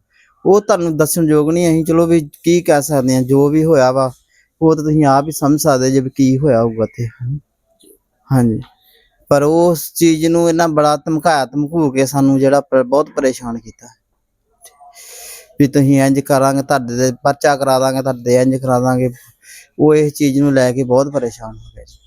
ਉਹ ਤੁਹਾਨੂੰ ਦੱਸਣ ਯੋਗ ਨਹੀਂ ਅਸੀਂ ਚਲੋ ਵੀ ਕੀ ਕਹਿ ਸਕਦੇ ਹਾਂ ਜੋ ਵੀ ਹੋਇਆ ਵਾ ਉਹ ਤਾਂ ਤੁਸੀਂ ਆਪ ਹੀ ਸਮਝ ਸਕਦੇ ਜੇ ਵੀ ਕੀ ਹੋਇਆ ਹੋਊਗਾ ਤੇ ਹਾਂਜੀ। ਪਰ ਉਸ ਚੀਜ਼ ਨੂੰ ਇਹਨਾਂ ਬੜਾ ਧਮਕਾਇਆ, ਧਮਕੂ ਕੇ ਸਾਨੂੰ ਜਿਹੜਾ ਬਹੁਤ ਪਰੇਸ਼ਾਨ ਕੀਤਾ। ਵੀ ਤੁਸੀਂ ਇੰਜ ਕਰਾਂਗੇ, ਤੁਹਾਡੇ ਤੇ ਪਰਚਾ ਕਰਾ ਦਾਂਗੇ, ਤੁਹਾਡੇ ਇੰਜ ਕਰਾ ਦਾਂਗੇ। ਉਹ ਇਸ ਚੀਜ਼ ਨੂੰ ਲੈ ਕੇ ਬਹੁਤ ਪਰੇਸ਼ਾਨ ਹੋ ਗਏ। ਜੀ।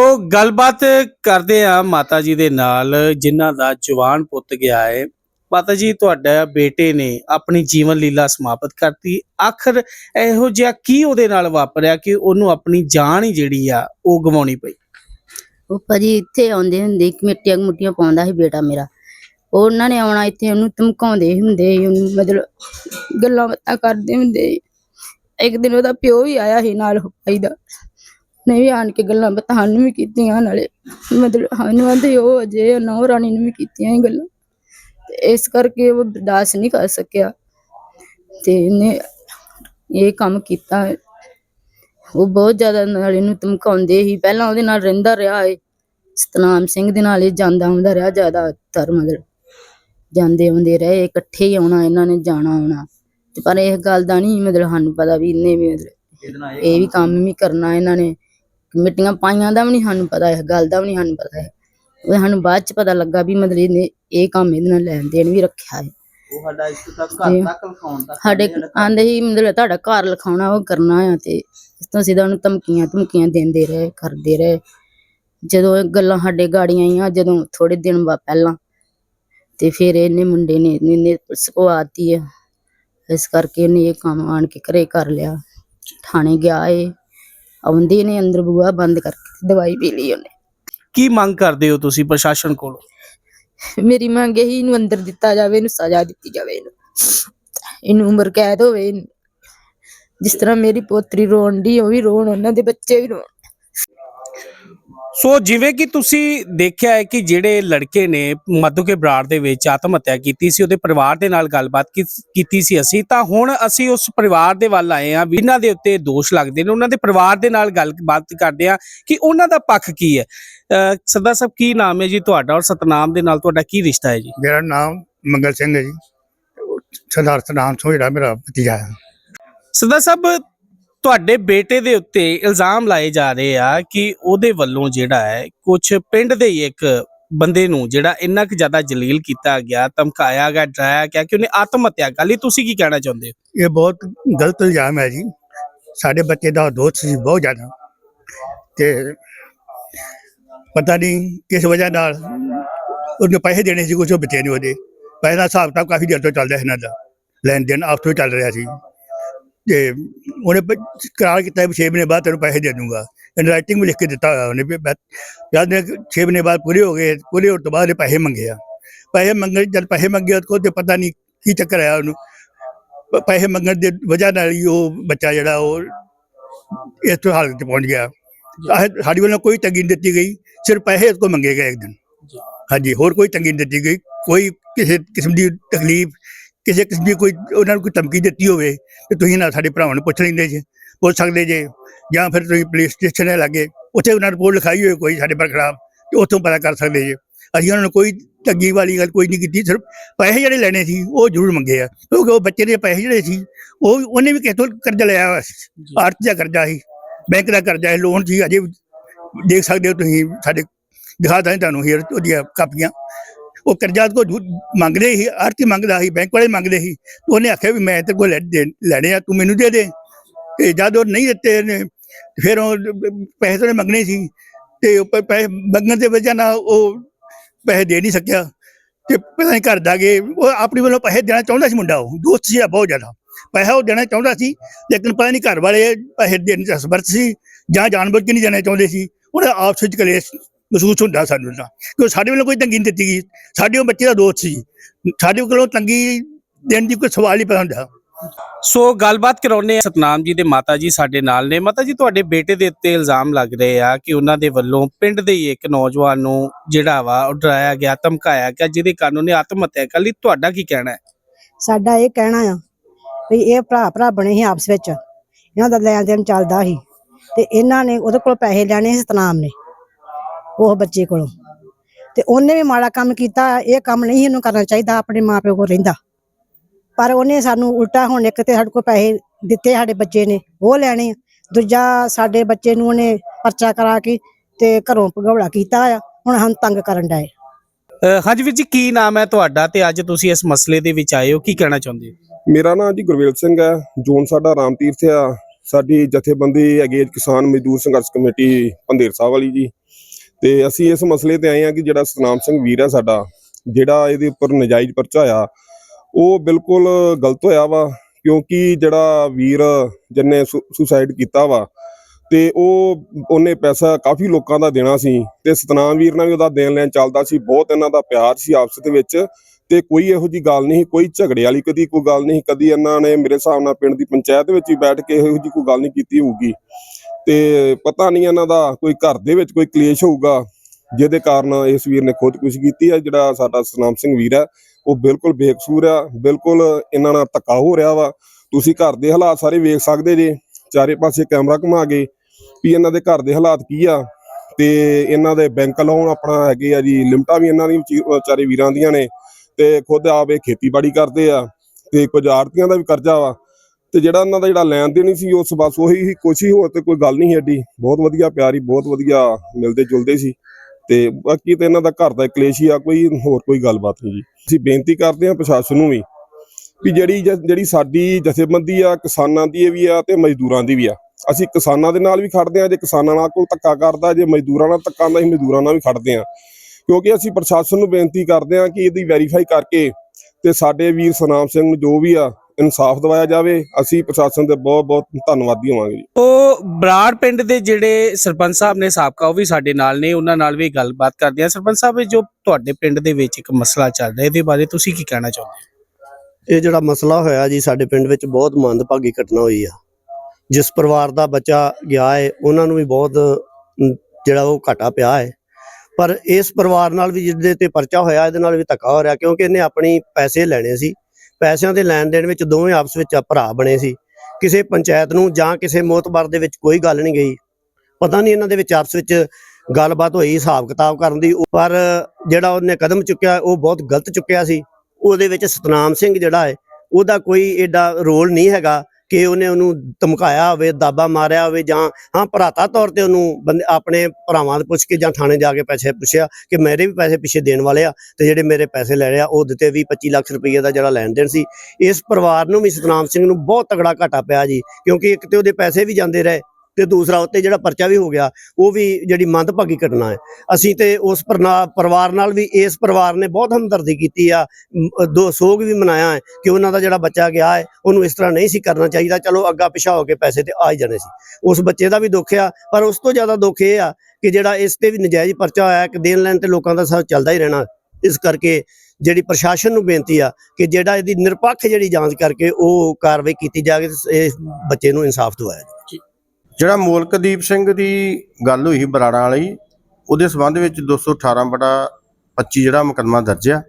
ਉਹ ਗੱਲਬਾਤ ਕਰਦੇ ਆ ਮਾਤਾ ਜੀ ਦੇ ਨਾਲ, ਜਿਨ੍ਹਾਂ ਦਾ ਜਵਾਨ ਪੁੱਤ ਗਿਆ ਹੈ ਮਾਤਾ ਜੀ, ਤੁਹਾਡਾ ਬੇਟੇ ਨੇ ਆਪਣੀ ਜੀਵਨ ਲੀਲਾ ਸਮਾਪਤ ਕਰਤੀ। ਆਖਰ ਇਹੋ ਜਿਹਾ ਕੀ ਉਹਦੇ ਨਾਲ ਵਾਪਰਿਆ ਕਿ ਉਹਨੂੰ ਆਪਣੀ ਜਾਨ ਹੀ ਜਿਹੜੀ ਆ, ਉਹ ਗਵਾਉਣੀ ਪਈ? ਉਹ ਭਾਜੀ ਇੱਥੇ ਆਉਂਦੇ ਹੁੰਦੇ ਕਮੇਟੀਆਂ ਕਮੁੱਟੀਆਂ ਪਾਉਂਦਾ ਸੀ ਬੇਟਾ ਮੇਰਾ। ਉਹਨਾਂ ਨੇ ਆਉਣਾ ਇੱਥੇ, ਉਹਨੂੰ ਧਮਕਾਉਂਦੇ ਹੁੰਦੇ ਉਹਨੂੰ ਮਤਲਬ ਗੱਲਾਂ ਬਾਤਾਂ ਕਰਦੇ ਹੁੰਦੇ ਇੱਕ ਦਿਨ ਉਹਦਾ ਪਿਓ ਵੀ ਆਇਆ ਸੀ ਨਾਲ ਭਾਈ ਦਾ। ਨੇ ਵੀ ਆਣ ਕੇ ਗੱਲਾਂ ਬਾਤਾਂ ਸਾਨੂੰ ਵੀ ਕੀਤੀਆਂ, ਨਾਲੇ ਮਤਲਬ ਸਾਨੂੰ ਆਂਦੇ ਉਹ ਅਜੇ ਨੌ ਰਾਣੀ ਨੂੰ ਵੀ ਕੀਤੀਆਂ ਇਹ ਗੱਲਾਂ। ਤੇ ਇਸ ਕਰਕੇ ਉਹ ਬਰਦਾਸ਼ਤ ਨਹੀਂ ਕਰ ਸਕਿਆ। ਤੇ ਇਹਨੇ ਇਹ ਕੰਮ ਕੀਤਾ। ਉਹ ਬਹੁਤ ਜ਼ਿਆਦਾ ਨਾਲ ਇਹਨੂੰ ਧਮਕਾਉਂਦੇ ਸੀ। ਪਹਿਲਾਂ ਉਹਦੇ ਨਾਲ ਰਹਿੰਦਾ ਰਿਹਾ ਏ ਸਤਨਾਮ ਸਿੰਘ ਦੇ ਨਾਲ ਇਹ ਜਾਂਦਾ ਆਉਂਦਾ ਰਿਹਾ ਜ਼ਿਆਦਾਤਰ ਮਤਲਬ ਜਾਂਦੇ ਆਉਂਦੇ ਰਹੇ, ਇਕੱਠੇ ਹੀ ਆਉਣਾ, ਇਹਨਾਂ ਨੇ ਜਾਣਾ ਆਉਣਾ। ਤੇ ਪਰ ਇਹ ਗੱਲ ਦਾ ਨਹੀਂ ਮਤਲਬ ਸਾਨੂੰ ਪਤਾ ਵੀ ਇਹਨੇ ਵੀ ਮਤਲਬ ਇਹ ਵੀ ਕੰਮ ਵੀ ਕਰਨਾ ਇਹਨਾਂ ਨੇ। ਮਿੱਟੀਆਂ ਪਾਈਆਂ ਦਾ ਵੀ ਨਹੀਂ ਸਾਨੂੰ ਪਤਾ, ਇਸ ਗੱਲ ਦਾ ਵੀ ਨਹੀਂ ਸਾਨੂੰ ਪਤਾ। ਹੈ ਉਹ ਸਾਨੂੰ ਬਾਅਦ ਚ ਪਤਾ ਲੱਗਾ ਵੀ ਮਤਲਬ ਇਹਨੇ ਇਹ ਕੰਮ ਇਹਦੇ ਨਾਲ ਲੈਣ ਦੇਣ ਵੀ ਰੱਖਿਆ ਹੈ। ਉਹ ਸਾਡਾ ਇਸ ਤੱਕ ਘਰ ਤੱਕ ਲਿਖਾਉਣ ਦਾ ਸਾਡੇ ਆਂਦੇ ਹੀ ਮਤਲਬ ਤੁਹਾਡਾ ਘਰ ਲਿਖਾਉਣਾ ਉਹ ਕਰਨਾ ਆ ਤੇ ਇਸ ਤੋਂ ਸਿੱਧਾ ਉਹਨੂੰ ਧਮਕੀਆਂ ਧਮਕੀਆਂ ਦਿੰਦੇ ਰਹੇ ਕਰਦੇ ਰਹੇ। ਜਦੋਂ ਇਹ ਗੱਲਾਂ ਸਾਡੇ ਗਾੜੀਆਂ ਆਈਆਂ ਜਦੋਂ ਥੋੜੇ ਦਿਨ ਬਾਅਦ ਪਹਿਲਾਂ ਤੇ ਫਿਰ ਇਹਨੇ ਮੁੰਡੇ ਨੇ ਇਹਨੇ ਸਕਵਾਤੀ ਆ। ਇਸ ਕਰਕੇ ਇਹਨੇ ਇਹ ਕੰਮ ਆਣ ਕੇ ਘਰੇ ਕਰ ਲਿਆ। ਥਾਣੇ ਗਿਆ ਏ ਆਉਂਦੇ ਨੇ ਅੰਦਰ ਬੂਆ ਬੰਦ ਕਰਕੇ ਦਵਾਈ ਪੀ ਲਈ ਉਹਨੇ। ਕੀ ਮੰਗ ਕਰਦੇ ਹੋ ਤੁਸੀਂ ਪ੍ਰਸ਼ਾਸਨ ਕੋਲੋਂ? ਮੇਰੀ ਮੰਗ ਇਹੀ ਇਹਨੂੰ ਅੰਦਰ ਦਿੱਤਾ ਜਾਵੇ, ਇਹਨੂੰ ਸਜ਼ਾ ਦਿੱਤੀ ਜਾਵੇ ਇਹਨੂੰ ਇਹਨੂੰ ਉਮਰ ਕੈਦ ਹੋਵੇ ਇਹਨੂੰ। ਜਿਸ ਤਰ੍ਹਾਂ ਮੇਰੀ ਪੋਤਰੀ ਰੋਣ ਦੀ ਉਹ ਵੀ ਰੋਣ, ਉਹਨਾਂ ਦੇ ਬੱਚੇ ਵੀ ਰੋਣ ਸੋ ਜਿਵੇਂ ਕਿ ਤੁਸੀਂ ਦੇਖਿਆ ਹੈ ਕਿ ਜਿਹੜੇ ਲੜਕੇ ਨੇ ਮਧੂਕੇ ਬਰਾੜ ਦੇ ਵਿੱਚ ਆਤਮ ਹੱਤਿਆ ਕੀਤੀ ਸੀ ਉਹਦੇ ਪਰਿਵਾਰ ਦੇ ਨਾਲ ਗੱਲਬਾਤ ਕੀ- ਕੀਤੀ ਸੀ ਅਸੀਂ ਤਾਂ ਹੁਣ ਅਸੀਂ ਉਸ ਪਰਿਵਾਰ ਦੇ ਵੱਲ ਆਏ ਹਾਂ ਜਿਨ੍ਹਾਂ ਦੇ ਉੱਤੇ ਦੋਸ਼ ਲੱਗਦੇ ਨੇ ਉਹਨਾਂ ਦੇ ਪਰਿਵਾਰ ਦੇ ਨਾਲ ਗੱਲਬਾਤ ਕਰਦੇ ਹਾਂ ਕਿ ਉਹਨਾਂ ਦਾ ਪੱਖ ਕੀ ਹੈ। ਸਰਦਾਰ ਸਾਹਿਬ ਕੀ ਨਾਮ ਹੈ ਜੀ ਤੁਹਾਡਾ ਔਰ ਸਤਨਾਮ ਦੇ ਨਾਲ ਤੁਹਾਡਾ ਕੀ ਰਿਸ਼ਤਾ ਹੈ ਜੀ? ਮੇਰਾ ਨਾਮ ਮੰਗਲ ਸਿੰਘ ਹੈ ਜੀ। ਸਰਦਾਰ ਸਨਾਮ ਸਿੰਘ ਜਿਹੜਾ ਮੇਰਾ ਭਤੀਜਾ ਹੈ। ਸਰਦਾਰ ਸਾਹਿਬ ਤੁਹਾਡੇ ਬੇਟੇ ਦੇ ਉੱਤੇ ਇਲਜ਼ਾਮ ਲਾਏ ਜਾ ਰਹੇ ਆ ਕਿ ਉਹਦੇ ਵੱਲੋਂ ਜਿਹੜਾ ਹੈ ਕੁਝ ਪਿੰਡ ਦੇ ਹੀ ਇੱਕ ਬੰਦੇ ਨੂੰ ਜਿਹੜਾ ਇੰਨਾ ਕੁ ਜ਼ਿਆਦਾ ਜਲੀਲ ਕੀਤਾ ਗਿਆ, ਧਮਕਾਇਆ ਗਿਆ, ਡਰਾਇਆ ਗਿਆ ਕਿ ਉਹਨੇ ਆਤਮ ਹੱਤਿਆ ਕਰ ਲਈ। ਤੁਸੀਂ ਕੀ ਕਹਿਣਾ ਚਾਹੁੰਦੇ ਹੋ? ਇਹ ਬਹੁਤ ਗਲਤ ਇਲਜ਼ਾਮ ਹੈ ਜੀ। ਸਾਡੇ ਬੱਚੇ ਦਾ ਦੋਸਤ ਸੀ ਬਹੁਤ ਜ਼ਿਆਦਾ। ਤੇ ਪਤਾ ਨਹੀਂ ਕਿਸ ਵਜ੍ਹਾ ਨਾਲ ਉਹਨੇ ਪੈਸੇ ਦੇਣੇ ਸੀ ਕੁਝ ਉਹ ਬਚੇ ਨਹੀਂ ਉਹਦੇ। ਪੈਸੇ ਦਾ ਹਿਸਾਬ ਤਾਂ ਕਾਫੀ ਦੇਰ ਤੋਂ ਚੱਲਦਾ ਇਹਨਾਂ ਦਾ। ਲੈਣ ਦੇਣ ਆਪਸ ਵਿੱਚ ਚੱਲ ਰਿਹਾ ਸੀ। ਤੇ ਉਹਨੇ ਕਰਾਰ ਕੀਤਾ ਵੀ 6 ਮਹੀਨੇ ਬਾਅਦ ਤੈਨੂੰ ਪੈਸੇ ਦੇ ਦੂੰਗਾ। ਇਨ ਰਾਈਟਿੰਗ ਵੀ ਲਿਖ ਕੇ ਦਿੱਤਾ ਹੋਇਆ ਉਹਨੇ ਵੀ ਜਦ 6 ਮਹੀਨੇ ਬਾਅਦ ਪੂਰੇ ਹੋ ਗਏ ਪੂਰੇ ਹੋਣ ਤੋਂ ਬਾਅਦ ਇਹ ਪੈਸੇ ਮੰਗੇ ਆ। ਪੈਸੇ ਮੰਗਣ ਜਦ ਪੈਸੇ ਮੰਗੇ ਕੋਲ ਤੇ ਪਤਾ ਨਹੀਂ ਕੀ ਚੱਕਰ ਆਇਆ ਉਹਨੂੰ। ਪੈਸੇ ਮੰਗਣ ਦੀ ਵਜ੍ਹਾ ਨਾਲ ਹੀ ਉਹ ਬੱਚਾ ਜਿਹੜਾ ਉਹ ਇਸ ਤੋਂ ਹਾਲਤ 'ਚ ਪਹੁੰਚ ਗਿਆ। ਸਾਡੀ ਵੱਲੋਂ ਕੋਈ ਤੰਗੀ ਨਹੀਂ ਦਿੱਤੀ ਗਈ ਸਿਰਫ ਪੈਸੇ ਇਸ ਕੋਲ ਮੰਗੇ ਗਏ ਇੱਕ ਦਿਨ। ਹਾਂਜੀ ਹੋਰ ਕੋਈ ਤੰਗੀ ਨਹੀਂ ਦਿੱਤੀ ਗਈ। ਕੋਈ ਕਿਸੇ ਕਿਸਮ ਦੀ ਤਕਲੀਫ ਕਿਸੇ ਕਿਸਮ ਦੀ ਕੋਈ ਉਹਨਾਂ ਨੂੰ ਕੋਈ ਧਮਕੀ ਦਿੱਤੀ ਹੋਵੇ ਤੇ ਤੁਸੀਂ ਨਾਲ ਸਾਡੇ ਭਰਾਵਾਂ ਨੂੰ ਪੁੱਛ ਲੈਂਦੇ ਜੇ ਪੁੱਛ ਸਕਦੇ ਜੇ ਜਾਂ ਫਿਰ ਤੁਸੀਂ ਪੁਲਿਸ ਸਟੇਸ਼ਨ ਦੇ ਲਾਗੇ ਉੱਥੇ ਉਹਨਾਂ ਰਿਪੋਰਟ ਲਿਖਾਈ ਹੋਵੇ ਕੋਈ ਸਾਡੇ ਪਰ ਖਿਲਾਫ ਤੇ ਉੱਥੋਂ ਪਤਾ ਕਰ ਸਕਦੇ ਜੇ। ਅਸੀਂ ਉਹਨਾਂ ਨੂੰ ਕੋਈ ਤੱਗੀ ਵਾਲੀ ਗੱਲ ਕੋਈ ਨਹੀਂ ਕੀਤੀ ਸਿਰਫ ਪੈਸੇ ਜਿਹੜੇ ਲੈਣੇ ਸੀ ਉਹ ਜ਼ਰੂਰ ਮੰਗੇ ਆ। ਕਿਉਂਕਿ ਉਹ ਬੱਚੇ ਦੇ ਪੈਸੇ ਜਿਹੜੇ ਸੀ ਉਹ ਉਹਨੇ ਵੀ ਕਿਸੇ ਤੋਂ ਕਰਜ਼ਾ ਲਿਆ ਹੋਇਆ ਸੀ। ਆਰਥ ਦਾ ਕਰਜ਼ਾ ਸੀ ਬੈਂਕ ਦਾ ਕਰਜ਼ਾ ਸੀ ਲੋਨ ਸੀ ਅਜੇ ਦੇਖ ਸਕਦੇ ਹੋ ਤੁਸੀਂ ਸਾਡੇ ਦਿਖਾ ਦਾਂ ਤੁਹਾਨੂੰ ਹੀਰ ਉਹਦੀਆਂ ਕਾਪੀਆਂ। ਉਹ ਕਰਜ਼ਾ ਕੋ ਮੰਗਦੇ ਸੀ ਆਰਤੀ ਮੰਗਦਾ ਸੀ, ਬੈਂਕ ਵਾਲੇ ਮੰਗਦੇ ਸੀ। ਤੇ ਉਹਨੇ ਆਖਿਆ ਵੀ ਮੈਂ ਤੇਰੇ ਕੋਲ ਲੈ- ਦੇ- ਲੈਣੇ ਆ, ਤੂੰ ਮੈਨੂੰ ਦੇ ਦੇ। ਤੇ ਜਦ ਉਹ ਨਹੀਂ ਦਿੱਤੇ ਨੇ ਫਿਰ ਉਹ ਪੈਸੇ ਤਾਂ ਉਹਨੇ ਮੰਗਣੇ ਸੀ। ਤੇ ਉਹ ਪੈਸੇ ਮੰਗਣ ਦੇ ਵਜ੍ਹਾ ਨਾਲ ਉਹ ਪੈਸੇ ਦੇ ਨਹੀਂ ਸਕਿਆ। ਤੇ ਪਤਾ ਨਹੀਂ ਘਰ ਦਾ ਗਏ ਉਹ ਆਪਣੀ ਵੱਲੋਂ ਪੈਸੇ ਦੇਣਾ ਚਾਹੁੰਦਾ ਸੀ ਮੁੰਡਾ ਉਹ, ਦੋਸਤ ਸੀ ਬਹੁਤ ਜ਼ਿਆਦਾ। ਪੈਸਾ ਉਹ ਦੇਣਾ ਚਾਹੁੰਦਾ ਸੀ, ਲੇਕਿਨ ਪਤਾ ਨਹੀਂ ਘਰ ਵਾਲੇ ਪੈਸੇ ਦੇਣ ਦਾ ਅਸਮਰਥ ਸੀ ਜਾਂ ਜਾਣਬੁੱਝ ਕੇ ਨਹੀਂ ਦੇਣਾ ਚਾਹੁੰਦੇ ਸੀ। ਉਹਦਾ ਆਪਸ ਵਿੱਚ ਕਲੇਸ਼ ਮਹਿਸੂਸ ਹੁੰਦਾ ਸਾਨੂੰ ਤਾਂ। ਕਿਉਂ ਸਾਡੇ ਵੱਲੋਂ ਕੋਈ ਤੰਗੀ ਨਹੀਂ ਦਿੱਤੀ ਗਈ? ਸਾਡੇ ਉਹ ਬੱਚੇ ਦਾ ਦੋਸਤ ਸੀ। ਸਾਡੇ ਕੋਲੋਂ ਤੰਗੀ ਦੇਣ ਦੀ ਕੋਈ ਸਵਾਲ ਹੀ ਪੈਦਾ ਹੁੰਦਾ। ਸੋ ਗੱਲਬਾਤ ਕਰਾਉਨੇ ਆ ਸਤਨਾਮ ਜੀ ਦੇ ਮਾਤਾ ਜੀ ਸਾਡੇ ਨਾਲ ਨੇ। ਮਾਤਾ ਜੀ ਤੁਹਾਡੇ ਬੇਟੇ ਦੇ ਉੱਤੇ ਇਲਜ਼ਾਮ ਲੱਗ ਰਹੇ ਆ ਕਿ ਉਹਨਾਂ ਦੇ ਵੱਲੋਂ ਪਿੰਡ ਦੇ ਹੀ ਇੱਕ ਨੌਜਵਾਨ ਨੂੰ ਜਿਹੜਾ ਵਾ ਉਹ ਡਰਾਇਆ ਗਿਆ ਧਮਕਾਇਆ ਗਿਆ ਜਿਹਦੇ ਕਾਰਨ ਉਹਨੇ ਆਤਮ ਹੱਤਿਆ ਕਰ ਲਈ। ਤੁਹਾਡਾ ਕੀ ਕਹਿਣਾ ਹੈ? ਸਾਡਾ ਇਹ ਕਹਿਣਾ ਆ ਵੀ ਇਹ ਭਰਾ ਭਰਾ ਬਣੇ ਸੀ ਆਪਸ ਵਿੱਚ। ਇਹਨਾਂ ਦਾ ਲੈਣ ਦੇਣ ਚੱਲਦਾ ਸੀ। ਤੇ ਇਹਨਾਂ ਨੇ ਉਹਦੇ ਕੋਲ ਪੈਸੇ ਲੈਣੇ ਸਤਨਾਮ ਨੇ। ਉਹ ਬੱਚੇ ਕੋਲੋਂ। ਤੇ ਉਹਨੇ ਵੀ ਮਾੜਾ ਕੰਮ ਕੀਤਾ ਇਹ ਕੰਮ ਨਹੀਂ ਇਹਨੂੰ ਕਰਨਾ ਚਾਹੀਦਾ ਆਪਣੇ ਮਾਪਿਓ ਕੋਲ ਰਹਿੰਦਾ। ਪਰ ਉਹਨੇ ਸਾਨੂੰ ਉਲਟਾ ਹੁਣ ਇੱਕ ਤੇ ਸਾਡੇ ਕੋਲ ਪੈਸੇ ਦਿੱਤੇ ਸਾਡੇ ਬੱਚੇ ਨੇ ਉਹ ਲੈਣੇ ਦੂਜਾ ਸਾਡੇ ਬੱਚੇ ਨੂੰ ਉਹਨੇ ਪਰਚਾ ਕਰਾ ਕੇ ਤੇ ਘਰੋਂ ਭਗੌੜਾ ਕੀਤਾ ਆ ਹੁਣ ਹਨ ਤੰਗ ਕਰਨ ਅਹ ਹਾਂਜੀ ਵੀਰ ਜੀ ਕੀ ਨਾਮ ਹੈ ਤੁਹਾਡਾ ਤੇ ਅੱਜ ਤੁਸੀਂ ਇਸ ਮਸਲੇ ਦੇ ਵਿੱਚ ਆਏ ਹੋ ਕੀ ਕਹਿਣਾ ਚਾਹੁੰਦੇ ਹੋ? ਮੇਰਾ ਨਾਮ ਜੀ ਗੁਰਵੇਲ ਸਿੰਘ ਹੈ ਜੋਨ ਸਾਡਾ ਰਾਮ ਤੀਰਥ ਆ। ਸਾਡੀ ਜਥੇਬੰਦੀ ਹੈਗੀ ਕਿਸਾਨ ਮਜ਼ਦੂਰ ਸੰਘਰਸ਼ ਕਮੇਟੀ ਪੰਧੇਰ ਸਾਹਿਬ ਵਾਲੀ ਜੀ। ਤੇ ਅਸੀਂ ਇਸ ਮਸਲੇ ਤੇ ਆਏ ਹਾਂ ਕਿ ਜਿਹੜਾ ਸਤਨਾਮ ਸਿੰਘ ਵੀਰ ਹੈ ਸਾਡਾ, ਜਿਹੜਾ ਇਹਦੇ ਉੱਪਰ ਨਜਾਇਜ਼ ਪਰਚਾ ਹੋਇਆ ਉਹ ਬਿਲਕੁਲ ਗਲਤ ਹੋਇਆ ਵਾ, ਕਿਉਂਕਿ ਜਿਹੜਾ ਵੀਰ ਜਿਹਨੇ ਸੁਸਾਈਡ ਕੀਤਾ ਵਾ, ਤੇ ਉਹ ਉਹਨੇ ਪੈਸਾ ਕਾਫੀ ਲੋਕਾਂ ਦਾ ਦੇਣਾ ਸੀ, ਤੇ ਸਤਨਾਮ ਵੀਰ ਨਾਲ ਵੀ ਉਹਦਾ ਦੇਣ ਲੈਣ ਚੱਲਦਾ ਸੀ, ਬਹੁਤ ਇਹਨਾਂ ਦਾ ਪਿਆਰ ਸੀ ਆਪਸ ਦੇ ਵਿੱਚ, ਤੇ ਕੋਈ ਇਹੋ ਜੀ ਗੱਲ ਨਹੀਂ, ਕੋਈ ਝਗੜੇ ਵਾਲੀ ਕਦੀ ਕੋਈ ਗੱਲ ਨਹੀਂ, ਕਦੀ ਇਹਨਾਂ ਨੇ ਮੇਰੇ ਹਿਸਾਬ ਨਾਲ ਪਿੰਡ ਦੀ ਪੰਚਾਇਤ ਵਿੱਚ ਹੀ ਬੈਠ ਕੇ ਇਹੋ ਜੀ ਕੋਈ ਗੱਲ ਨਹੀਂ ਕੀਤੀ ਹੋਊਗੀ। ਤੇ ਪਤਾ ਨਹੀਂ ਇਹਨਾਂ ਦਾ ਕੋਈ ਘਰ ਦੇ ਵਿੱਚ ਕੋਈ ਕਲੇਸ਼ ਹੋਊਗਾ, ਜਿਹਦੇ ਕਾਰਨ ਇਸ ਵੀਰ ਨੇ ਖੁਦਕੁਸ਼ੀ ਕੀਤੀ ਹੈ ਜਿਹੜਾ ਸਾਡਾ ਸਨਾਮ ਸਿੰਘ ਵੀਰ ਹੈ ਉਹ ਬਿਲਕੁਲ ਬੇਕਸੂਰ ਆ, ਬਿਲਕੁਲ ਇਹਨਾਂ ਨਾਲ ਧੱਕਾ ਹੋ ਰਿਹਾ ਵਾ। ਤੁਸੀਂ ਘਰ ਦੇ ਹਾਲਾਤ ਸਾਰੇ ਵੇਖ ਸਕਦੇ ਜੇ, ਚਾਰੇ ਪਾਸੇ ਕੈਮਰਾ ਘੁਮਾ ਕੇ ਵੀ ਇਹਨਾਂ ਦੇ ਘਰ ਦੇ ਹਾਲਾਤ ਕੀ ਆ, ਤੇ ਇਹਨਾਂ ਦੇ ਬੈਂਕ ਲੋਨ ਆਪਣਾ ਹੈਗੇ ਆ ਜੀ, ਲਿਮਟਾਂ ਵੀ ਇਹਨਾਂ ਦੀ ਚਾਰੇ ਵੀਰਾਂ ਦੀਆਂ ਨੇ, ਤੇ ਖੁਦ ਆਪ ਇਹ ਖੇਤੀਬਾੜੀ ਕਰਦੇ ਆ, ਤੇ ਕੁਝ ਆੜਤੀਆਂ ਦਾ ਵੀ ਕਰਜ਼ਾ ਵਾ ਤੇ ਜਿਹੜਾ ਇਹਨਾਂ ਦਾ ਜਿਹੜਾ ਲੈਣ ਦੇਣ ਸੀ, ਉਸ ਬਸ ਉਹੀ ਹੀ ਕੁਛ ਹੀ ਹੋਰ ਤੇ ਕੋਈ ਗੱਲ ਨਹੀਂ ਐਡੀ। ਬਹੁਤ ਵਧੀਆ ਪਿਆਰੀ, ਬਹੁਤ ਵਧੀਆ ਮਿਲਦੇ ਜੁਲਦੇ ਸੀ। ਤੇ ਬਾਕੀ ਤੇ ਇਹਨਾਂ ਦਾ ਘਰ ਦਾ ਕਲੇਸ਼ ਹੀ ਆ, ਕੋਈ ਹੋਰ ਕੋਈ ਗੱਲਬਾਤ ਨਹੀਂ ਜੀ। ਅਸੀਂ ਬੇਨਤੀ ਕਰਦੇ ਹਾਂ ਪ੍ਰਸ਼ਾਸਨ ਨੂੰ ਵੀ ਵੀ ਜਿਹੜੀ ਜ- ਜਿਹੜੀ ਸਾਡੀ ਜਥੇਬੰਦੀ ਆ, ਕਿਸਾਨਾਂ ਦੀ ਵੀ ਆ ਤੇ ਮਜ਼ਦੂਰਾਂ ਦੀ ਵੀ ਆ। ਅਸੀਂ ਕਿਸਾਨਾਂ ਦੇ ਨਾਲ ਵੀ ਖੜਦੇ ਆ ਜੇ ਕਿਸਾਨਾਂ ਨਾਲ ਕੋਈ ਧੱਕਾ ਕਰਦਾ, ਜੇ ਮਜ਼ਦੂਰਾਂ ਨਾਲ ਧੱਕਾ ਹੁੰਦਾ, ਅਸੀਂ ਮਜ਼ਦੂਰਾਂ ਨਾਲ ਵੀ ਖੜਦੇ ਆ ਕਿਉਂਕਿ ਅਸੀਂ ਪ੍ਰਸ਼ਾਸਨ ਨੂੰ ਬੇਨਤੀ ਕਰਦੇ ਆ ਕਿ ਇਹਦੀ ਵੈਰੀਫਾਈ ਕਰਕੇ ਤੇ ਸਾਡੇ ਵੀਰ ਸਨਾਮ ਸਿੰਘ ਨੂੰ ਜੋ ਵੀ ਆ ਇਨਸਾਫ ਦਿਵਾਇਆ ਜਾਵੇ ਅਸੀਂ ਪ੍ਰਸ਼ਾਸਨ ਦੇ ਬਹੁਤ ਬਹੁਤ ਧੰਨਵਾਦੀ ਹੋਵਾਂਗੇ ਜੀ। ਉਹ ਬਰਾੜ ਪਿੰਡ ਦੇ ਜਿਹੜੇ ਸਰਪੰਚ ਸਾਹਿਬ ਨੇ ਸਾਬਕਾ ਉਹ ਵੀ ਸਾਡੇ ਨਾਲ ਨੇ ਉਹਨਾਂ ਨਾਲ ਵੀ ਗੱਲਬਾਤ ਕਰਦੇ ਆ ਸਰਪੰਚ ਸਾਹਿਬ ਜੋ ਤੁਹਾਡੇ ਪਿੰਡ ਦੇ ਵਿੱਚ ਇੱਕ ਮਸਲਾ ਚੱਲ ਰਿਹਾ ਇਹਦੇ ਬਾਰੇ ਤੁਸੀਂ ਕੀ ਕਹਿਣਾ ਚਾਹੁੰਦੇ ਹੋ ਇਹ ਜਿਹੜਾ ਮਸਲਾ ਹੋਇਆ ਜੀ ਸਾਡੇ ਪਿੰਡ ਵਿੱਚ ਬਹੁਤ ਮੰਦਭਾਗੀ ਘਟਨਾ ਹੋਈ ਆ। ਜਿਸ ਪਰਿਵਾਰ ਦਾ ਬੱਚਾ ਗਿਆ ਹੈ ਉਹਨਾਂ ਨੂੰ ਵੀ ਬਹੁਤ ਜਿਹੜਾ ਉਹ ਘਾਟਾ ਪਿਆ ਹੈ ਪਰ ਇਸ ਪਰਿਵਾਰ ਨਾਲ ਵੀ ਜਿਹਦੇ ਤੇ ਪਰਚਾ ਹੋਇਆ ਇਹਦੇ ਨਾਲ ਵੀ ਧੱਕਾ ਹੋ ਰਿਹਾ ਕਿਉਂਕਿ ਇਹਨੇ ਆਪਣੀ ਪੈਸੇ ਲੈਣੇ ਸੀ। ਪੈਸਿਆਂ ਦੇ ਲੈਣ ਦੇਣ ਵਿੱਚ ਦੋਵੇਂ ਆਪਸ ਵਿੱਚ ਭਰਾ ਬਣੇ ਸੀ। ਕਿਸੇ ਪੰਚਾਇਤ ਨੂੰ ਜਾਂ ਕਿਸੇ ਮੋਤਬਰ ਦੇ ਵਿੱਚ ਕੋਈ ਗੱਲ ਨਹੀਂ ਗਈ। ਪਤਾ ਨਹੀਂ ਇਹਨਾਂ ਦੇ ਵਿੱਚ ਆਪਸ ਵਿੱਚ ਗੱਲਬਾਤ ਹੋਈ, ਹਿਸਾਬ ਕਿਤਾਬ ਕਰਨ ਦੀ। ਪਰ ਜਿਹੜਾ ਉਹਨੇ ਕਦਮ ਚੁੱਕਿਆ, ਉਹ ਬਹੁਤ ਗਲਤ ਚੁੱਕਿਆ ਸੀ। ਉਹਦੇ ਵਿੱਚ ਸਤਨਾਮ ਸਿੰਘ ਜਿਹੜਾ ਹੈ, ਉਹਦਾ ਕੋਈ ਏਡਾ ਰੋਲ ਨਹੀਂ ਹੈਗਾ। ਕਿ ਉਹਨੇ ਉਹਨੂੰ ਧਮਕਾਇਆ ਹੋਵੇ, ਦਾਬਾ ਮਾਰਿਆ ਹੋਵੇ ਜਾਂ, ਹਾਂ, ਭਰਾਤਾ ਤੌਰ ਤੇ ਉਹਨੂੰ ਬੰਦੇ, ਆਪਣੇ ਭਰਾਵਾਂ ਤੋਂ ਪੁੱਛ ਕੇ ਜਾਂ ਥਾਣੇ ਜਾ ਕੇ ਪੈਸੇ ਪੁੱਛਿਆ ਕਿ ਮੇਰੇ ਵੀ ਪੈਸੇ ਪਿੱਛੇ ਦੇਣ ਵਾਲੇ ਆ ਤੇ ਜਿਹੜੇ ਮੇਰੇ ਪੈਸੇ ਲੈ ਰਹੇ, ਉਹ ਦਿੱਤੇ 20 25 ਲੱਖ ਰੁਪਏ ਦਾ ਜਿਹੜਾ ਲੈਣ ਦੇਣ ਸੀ। ਇਸ ਪਰਿਵਾਰ ਨੂੰ ਵੀ ਸਤਨਾਮ ਸਿੰਘ ਨੂੰ ਬਹੁਤ ਤਗੜਾ ਘਾਟਾ ਪਿਆ ਜੀ, ਕਿਉਂਕਿ ਇੱਕ ਤੇ ਉਹਦੇ ਪੈਸੇ ਵੀ ਜਾਂਦੇ ਰਹੇ ਤੇ ਦੂਸਰਾ ਉੱਤੇ ਜਿਹੜਾ ਪਰਚਾ ਵੀ ਹੋ ਗਿਆ, ਉਹ ਵੀ ਜਿਹੜੀ ਮੰਦਭਾਗੀ ਘਟਨਾ ਹੈ। ਅਸੀਂ ਤੇ ਉਸ ਪਰਿਵਾਰ ਨਾਲ ਵੀ, ਇਸ ਪਰਿਵਾਰ ਨੇ ਬਹੁਤ ਹਮਦਰਦੀ ਕੀਤੀ ਆ। ਦੋ ਸੋਗ ਵੀ ਮਨਾਇਆ ਹੈ ਕਿ ਉਹਨਾਂ ਦਾ ਜਿਹੜਾ ਬੱਚਾ ਗਿਆ ਹੈ, ਉਹਨੂੰ ਇਸ ਤਰ੍ਹਾਂ ਨਹੀਂ ਸੀ ਕਰਨਾ ਚਾਹੀਦਾ, ਚਲੋ ਅੱਗਾ ਪਿਛਾ ਹੋ ਕੇ ਪੈਸੇ ਤੇ ਆ ਹੀ ਜਾਣੇ ਸੀ। ਉਸ ਬੱਚੇ ਦਾ ਵੀ ਦੁੱਖ ਆ, ਪਰ ਉਸ ਤੋਂ ਜ਼ਿਆਦਾ ਦੁੱਖ ਇਹ ਆ ਕਿ ਜਿਹੜਾ ਇਸ ਤੇ ਵੀ ਨਜਾਇਜ਼ ਪਰਚਾ ਹੋਇਆ ਕਿ ਦੇਣ ਲੈਣ ਤੇ ਲੋਕਾਂ ਦਾ ਸਭ ਚੱਲਦਾ ਹੀ ਰਹਿਣਾ। ਇਸ ਕਰਕੇ ਜਿਹੜੀ ਪ੍ਰਸ਼ਾਸਨ ਨੂੰ ਬੇਨਤੀ ਆ ਕਿ ਜਿਹੜਾ ਇਹਦੀ ਨਿਰਪੱਖ ਜਿਹੜੀ ਜਾਂਚ ਕਰਕੇ ਉਹ ਕਾਰਵਾਈ ਕੀਤੀ ਜਾਵੇ ਇਸ ਬੱਚੇ ਨੂੰ ਇਨਸਾਫ ਦਿਵਾਇਆ ਜਾਵੇ। ਜਿਹੜਾ ਮੋਲਕਦੀਪ ਸਿੰਘ ਦੀ ਗੱਲ ਹੋਈ ਬਰਾੜਾਂ ਵਾਲੀ, ਉਹਦੇ ਸਬੰਧ ਵਿੱਚ 218 ਬੜਾ 25 ਜਿਹੜਾ ਮੁਕਦਮਾ ਦਰਜ ਆ।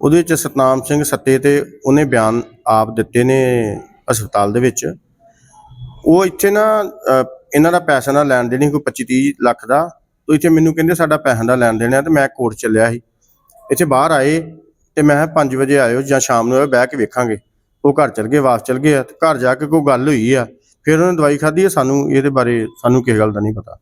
ਉਹਦੇ ਵਿੱਚ ਸਤਨਾਮ ਸਿੰਘ ਸੱਤੇ ਤੇ ਉਹਨੇ ਬਿਆਨ ਆਪ ਦਿੱਤੇ ਨੇ ਹਸਪਤਾਲ ਦੇ ਵਿੱਚ। ਉਹ ਇੱਥੇ ਨਾ ਇਹਨਾਂ ਦਾ ਪੈਸਾ ਨਾ ਲੈਣ ਦੇਣੀ ਕੋਈ 25 30 ਲੱਖ ਦਾ। ਤੋ ਇੱਥੇ ਮੈਨੂੰ ਕਹਿੰਦੇ ਸਾਡਾ ਪੈਸਾ ਦਾ ਲੈਣ ਦੇਣਾ ਤੇ ਮੈਂ ਕੋਰਟ ਚੱਲਿਆ ਸੀ। ਇੱਥੇ ਬਾਹਰ ਆਏ ਤੇ ਮੈਂ 5 ਵਜੇ ਆਇਓ ਜਾਂ ਸ਼ਾਮ ਨੂੰ ਆਇਓ, ਬਹਿ ਕੇ ਵੇਖਾਂਗੇ। ਉਹ ਘਰ ਚੱਲ ਗਏ, ਵਾਪਸ ਚੱਲ ਗਏ ਘਰ ਜਾ ਕੇ ਕੋਈ ਗੱਲ ਹੋਈ ਆ। ਫਿਰ ਉਹਨੇ ਦਵਾਈ ਖਾਧੀ ਹੈ ਸਾਨੂੰ ਇਹਦੇ ਬਾਰੇ ਸਾਨੂੰ ਕਿਸੇ ਗੱਲ ਦਾ ਨਹੀਂ ਪਤਾ।